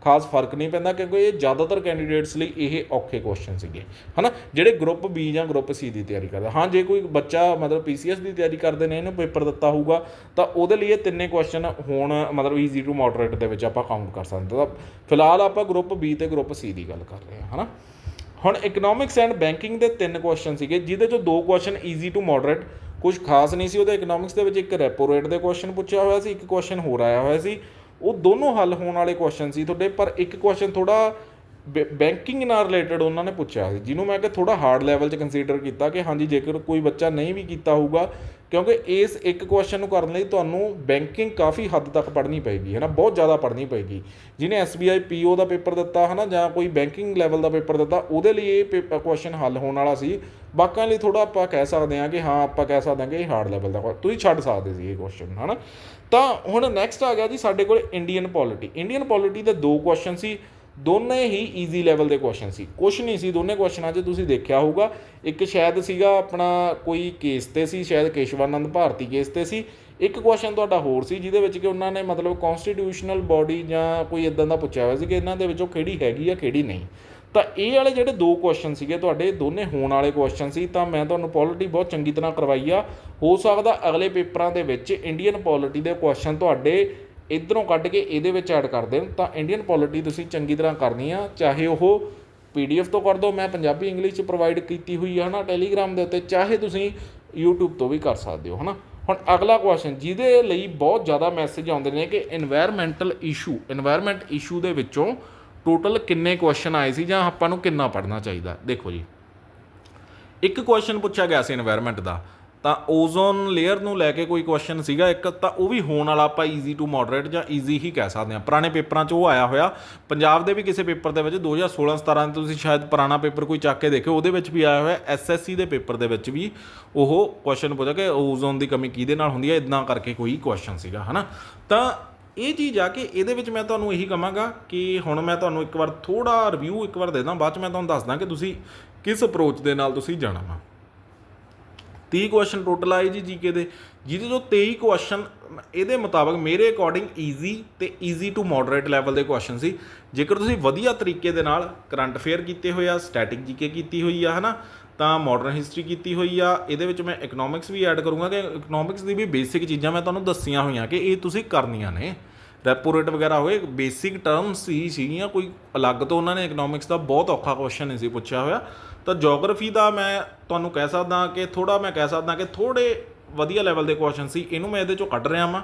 ਖਾਸ ਫ਼ਰਕ ਨਹੀਂ ਪੈਂਦਾ ਕਿਉਂਕਿ ਇਹ ਜ਼ਿਆਦਾਤਰ ਕੈਂਡੀਡੇਟਸ ਲਈ ਇਹ ਔਖੇ ਕੁਐਸਚਨ ਸੀਗੇ। ਹਨਾ? ਜਿਹੜੇ ਗਰੁੱਪ ਬੀ ਜਾਂ ਗਰੁੱਪ ਸੀ ਦੀ ਤਿਆਰੀ ਕਰਦਾ। ਹਾਂ, ਜੇ ਕੋਈ ਬੱਚਾ ਮਤਲਬ ਪੀਸੀਐਸ ਦੀ ਤਿਆਰੀ ਕਰਦੇ ਨੇ, ਇਹਨੂੰ ਪੇਪਰ ਦਿੱਤਾ ਹੋਊਗਾ, ਤਾਂ ਉਹਦੇ ਲਈ ਇਹ ਤਿੰਨੇ ਕੁਐਸਚਨ ਹੋਣ ਮਤਲਬ ਈਜ਼ੀ ਟੂ ਮੋਡਰੇਟ ਦੇ ਵਿੱਚ ਆਪਾਂ ਕਾਊਂਟ ਕਰ ਸਕਦੇ ਤਾਂ ਫਿਲਹਾਲ ਆਪਾਂ ਗਰੁੱਪ ਬੀ ਤੇ ਗਰੁੱਪ ਸੀ ਦੀ ਗੱਲ ਕਰ ਰਹੇ ਹਾਂ, ਹਨਾ? ਹੁਣ ਇਕਨੋਮਿਕਸ ਐਂਡ ਬੈਂਕਿੰਗ ਦੇ ਤਿੰਨ ਕੁਐਸਚਨ ਸੀਗੇ, ਜਿਹਦੇ ਚੋਂ ਦੋ ਕੁਐਸਚਨ ਈਜ਼ੀ ਟੂ ਮੋਡਰੇਟ ਕੁਝ ਖਾਸ ਨਹੀਂ ਸੀ। ਉਹਦੇ ਇਕਨੋਮਿਕਸ ਦੇ ਵਿੱਚ ਇੱਕ ਰੈਪੋ ਰੇਟ ਦੇ ਕੁਐਸਚਨ ਪੁੱਛਿਆ ਹੋਇਆ ਸੀ, ਇੱਕ ਕੁਐਸਚਨ ਹੋਰ ਆਇਆ ਹੋਇਆ ਸੀ। ਉਹ ਦੋਨੋਂ ਹੱਲ ਹੋਣ ਵਾਲੇ ਕੁਐਸਚਨ ਸੀ ਤੁਹਾਡੇ, ਪਰ ਇੱਕ ਕੁਐਸਚਨ ਥੋੜਾ ਬੈਂਕਿੰਗ ਨਾਲ ਰਿਲੇਟਡ ਉਹਨਾਂ ਨੇ ਪੁੱਛਿਆ ਸੀ, ਜਿਹਨੂੰ ਮੈਂ ਕਿ ਥੋੜਾ ਹਾਰਡ ਲੈਵਲ 'ਚ ਕੰਸੀਡਰ ਕੀਤਾ ਕਿ ਹਾਂਜੀ, ਜੇਕਰ ਕੋਈ ਬੱਚਾ ਨਹੀਂ ਵੀ ਕੀਤਾ ਹੋਊਗਾ ਕਿਉਂਕਿ ਇਸ ਇੱਕ ਕੁਐਸਚਨ ਨੂੰ ਕਰਨ ਲਈ ਤੁਹਾਨੂੰ ਬੈਂਕਿੰਗ ਕਾਫੀ ਹੱਦ ਤੱਕ ਪੜ੍ਹਨੀ ਪਏਗੀ ਹੈ ਨਾ ਬਹੁਤ ਜ਼ਿਆਦਾ ਪੜ੍ਹਨੀ ਪਏਗੀ। ਜਿਹਨੇ SBI PO ਦਾ ਪੇਪਰ ਦਿੱਤਾ ਹੈ ਨਾ ਜਾਂ ਕੋਈ ਬੈਂਕਿੰਗ ਲੈਵਲ ਦਾ ਪੇਪਰ ਦਿੱਤਾ, ਉਹਦੇ ਲਈ ਇਹ ਕੁਐਸਚਨ ਹੱਲ ਹੋਣ ਵਾਲਾ ਸੀ। ਬਾਕਾਂ ਲਈ ਥੋੜਾ ਆਪਾਂ ਕਹਿ ਸਕਦੇ ਹਾਂ ਕਿ ਹਾਂ, ਆਪਾਂ ਕਹਿ ਸਕਦੇ ਹਾਂ ਕਿ ਇਹ ਹਾਰਡ ਲੈਵਲ ਦਾ। ਤੁਸੀਂ ਛੱਡ ਸਕਦੇ ਸੀ ਇਹ ਕੁਐਸਚਨ ਹੈ ਨਾ ਤਾਂ ਹੁਣ ਨੈਕਸਟ ਆ ਗਿਆ ਜੀ ਸਾਡੇ ਕੋਲ ਇੰਡੀਅਨ ਪੋਲਿਟੀ ਇੰਡੀਅਨ ਪੋਲਿਟੀ ਦੇ ਦੋ ਕੁਐਸਚਨ ਸੀ। ਦੋਨੇ ਹੀ ਈਜ਼ੀ ਲੈਵਲ ਦੇ ਕੁਐਸਚਨ ਸੀ। ਕੁਛ ਨਹੀਂ ਸੀ ਦੋਨੇ ਕੁਐਸਚਨਾਂ 'ਚ, ਤੁਸੀਂ ਦੇਖਿਆ ਹੋਊਗਾ, ਇੱਕ ਸ਼ਾਇਦ ਸੀਗਾ ਆਪਣਾ ਕੋਈ ਕੇਸ ਤੇ ਸੀ, ਸ਼ਾਇਦ ਕੇਸ਼ਵਾਨੰਦ ਭਾਰਤੀ ਕੇਸ ਤੇ ਸੀ। ਇੱਕ ਕੁਐਸਚਨ ਤੁਹਾਡਾ ਹੋਰ ਸੀ, ਜਿਹਦੇ ਵਿੱਚ ਕਿ ਉਹਨਾਂ ਨੇ ਮਤਲਬ ਕਨਸਟੀਟਿਊਸ਼ਨਲ ਬਾਡੀ ਜਾਂ ਕੋਈ ਇਦਾਂ ਦਾ ਪੁੱਛਿਆ ਹੋਇਆ ਸੀ ਕਿ ਇਹਨਾਂ ਦੇ ਵਿੱਚੋਂ ਕਿਹੜੀ ਹੈਗੀ ਆ, ਕਿਹੜੀ ਨਹੀਂ। ਤਾਂ ਇਹ ਵਾਲੇ ਜਿਹੜੇ ਦੋ ਕੁਐਸਚਨ ਸੀਗੇ, ਤੁਹਾਡੇ ਦੋਨੇ ਹੋਣ ਵਾਲੇ ਕੁਐਸਚਨ ਸੀ, ਤਾਂ ਮੈਂ ਤੁਹਾਨੂੰ ਪੋਲਿਟੀ ਬਹੁਤ ਚੰਗੀ ਤਰ੍ਹਾਂ ਕਰਵਾਈ ਆ। ਹੋ ਸਕਦਾ ਅਗਲੇ ਪੇਪਰਾਂ ਦੇ ਵਿੱਚ ਇੰਡੀਅਨ ਪੋਲਿਟੀ ਦੇ ਕੁਐਸਚਨ ਤੁਹਾਡੇ ਇਧਰੋਂ ਕੱਢ ਕੇ ਇਹਦੇ ਵਿੱਚ ਐਡ ਕਰ ਦੇਣ, ਤਾਂ ਇੰਡੀਅਨ ਪੋਲਿਟੀ ਤੁਸੀਂ ਚੰਗੀ ਤਰ੍ਹਾਂ ਕਰਨੀ ਆ, ਚਾਹੇ ਉਹ ਪੀਡੀਐਫ ਤੋਂ ਕਰ ਦਿਓ ਮੈਂ ਪੰਜਾਬੀ ਇੰਗਲਿਸ਼ ਚ ਪ੍ਰੋਵਾਈਡ ਕੀਤੀ ਹੋਈ ਹੈ ਨਾ ਟੈਲੀਗ੍ਰਾਮ ਦੇ ਉੱਤੇ, ਚਾਹੇ ਤੁਸੀਂ YouTube ਤੋਂ ਵੀ ਕਰ ਸਕਦੇ ਹੋ, ਹਨਾ। ਹੁਣ ਅਗਲਾ ਕੁਐਸਚਨ ਜਿਹਦੇ ਲਈ ਬਹੁਤ ਜ਼ਿਆਦਾ ਮੈਸੇਜ ਆਉਂਦੇ ਨੇ ਕਿ এনवायरमेंटਲ ਇਸ਼ੂ এনवायरमेंट ਇਸ਼ੂ ਦੇ ਵਿੱਚੋਂ ਟੋਟਲ ਕਿੰਨੇ ਕੁਐਸਚਨ ਆਏ ਸੀ, ਜਾਂ ਆਪਾਂ ਨੂੰ ਕਿੰਨਾ ਪੜਨਾ ਚਾਹੀਦਾ? ਦੇਖੋ ਜੀ। ਇੱਕ ਕੁਐਸਚਨ ਪੁੱਛਿਆ ਗਿਆ ਸੀ এনवायरमेंट ਦਾ ਤਾਂ ਓਜ਼ੋਨ ਲੇਅਰ ਨੂੰ ਲੈ ਕੇ ਕੋਈ ਕੁਐਸਚਨ ਸੀਗਾ ਇੱਕ, ਤਾਂ ਉਹ ਵੀ ਹੋਣ ਵਾਲਾ ਆਪਾਂ ਈਜ਼ੀ ਟੂ ਮੋਡਰੇਟ ਜਾਂ ਈਜ਼ੀ ਹੀ ਕਹਿ ਸਕਦੇ ਹਾਂ। ਪੁਰਾਣੇ ਪੇਪਰਾਂ 'ਚ ਉਹ ਆਇਆ ਹੋਇਆ। ਪੰਜਾਬ ਦੇ ਵੀ ਕਿਸੇ ਪੇਪਰ ਦੇ ਵਿੱਚ 2016 17 ਦੇ ਤੁਸੀਂ ਸ਼ਾਇਦ ਪੁਰਾਣਾ ਪੇਪਰ ਕੋਈ ਚੱਕ ਕੇ ਦੇਖਿਓ, ਉਹਦੇ ਵਿੱਚ ਵੀ ਆਇਆ ਹੋਇਆ ਐਸਐਸਸੀ ਦੇ ਪੇਪਰ ਦੇ ਵਿੱਚ ਵੀ ਉਹ ਕੁਐਸਚਨ ਪੁੱਛਿਆ ਕਿ ਓਜ਼ੋਨ ਦੀ ਕਮੀ ਕਿਹਦੇ ਨਾਲ ਹੁੰਦੀ ਹੈ? ਇਦਾਂ ਕਰਕੇ ਕੋਈ ਕੁਐਸਚਨ ਸੀਗਾ, ਹਨਾ? ਤਾਂ ਇਹ ਚੀਜ਼ ਆ ਕਿ ਇਹਦੇ ਵਿੱਚ ਮੈਂ ਤੁਹਾਨੂੰ ਇਹੀ ਕਹਾਂਗਾ ਕਿ ਹੁਣ ਮੈਂ ਤੁਹਾਨੂੰ ਇੱਕ ਵਾਰ ਥੋੜਾ ਰਿਵਿਊ ਇੱਕ ਵਾਰ ਦੇ ਦਾਂ, ਬਾਅਦ ਚ ਮੈਂ ਤੁਹਾਨੂੰ ਦੱਸਦਾ ਕਿ ਤੁਸੀਂ ਕਿਸ ਅਪਰੋਚ ਦੇ ਨਾਲ ਤੁਸੀਂ ਜਾਣਾ ਵਾ। 30 ਕੁਐਸਚਨ ਟੋਟਲ ਆਏ ਜੀ ਜੀਕੇ ਦੇ। ਜਿਹਦੇ ਜੋ 23 ਕੁਐਸਚਨ ਇਹਦੇ ਮੁਤਾਬਕ ਮੇਰੇ ਅਕੋਰਡਿੰਗ ਈਜ਼ੀ ਤੇ ਈਜ਼ੀ ਟੂ ਮੋਡਰੇਟ ਲੈਵਲ ਦੇ ਕੁਐਸਚਨ ਸੀ। ਜੇਕਰ ਤੁਸੀਂ ਵਧੀਆ ਤਰੀਕੇ ਦੇ ਨਾਲ ਕਰੰਟ ਅਫੇਅਰ ਕੀਤੇ ਹੋਏ ਆ ਸਟੈਟਿਕ ਜੀਕੇ ਕੀਤੀ ਹੋਈ ਆ, ਹਨਾ, ਤਾਂ ਮਾਡਰਨ ਹਿਸਟਰੀ ਕੀਤੀ ਹੋਈ ਆ। ਇਹਦੇ ਵਿੱਚ ਮੈਂ ਇਕਨੋਮਿਕਸ ਵੀ ਐਡ ਕਰੂੰਗਾ ਕਿ ਇਕਨੋਮਿਕਸ ਦੀ ਵੀ ਬੇਸਿਕ ਚੀਜ਼ਾਂ ਮੈਂ ਤੁਹਾਨੂੰ ਦੱਸੀਆਂ ਹੋਈਆਂ ਕਿ ਇਹ ਤੁਸੀਂ ਕਰਨੀਆਂ ਨੇ। ਰੈਪੋ ਰੇਟ ਵਗੈਰਾ ਹੋਏ ਬੇਸਿਕ ਟਰਮਸ ਹੀ ਸੀਗੀਆਂ, ਕੋਈ ਅਲੱਗ ਤੋਂ ਉਹਨਾਂ ਨੇ ਇਕਨੋਮਿਕਸ ਦਾ ਬਹੁਤ ਔਖਾ ਕੁਐਸਚਨ ਸੀ ਪੁੱਛਿਆ ਹੋਇਆ। ਤਾਂ ਜੀਓਗ੍ਰਾਫੀ ਦਾ ਮੈਂ ਤੁਹਾਨੂੰ ਕਹਿ ਸਕਦਾ ਕਿ ਥੋੜਾ ਮੈਂ ਕਹਿ ਸਕਦਾ ਕਿ ਥੋੜੇ ਵਧੀਆ ਲੈਵਲ ਦੇ ਕੁਐਸਚਨ ਸੀ, ਇਹਨੂੰ ਮੈਂ ਇਹਦੇ ਚੋਂ ਕੱਢ ਰਿਹਾ ਵਾਂ,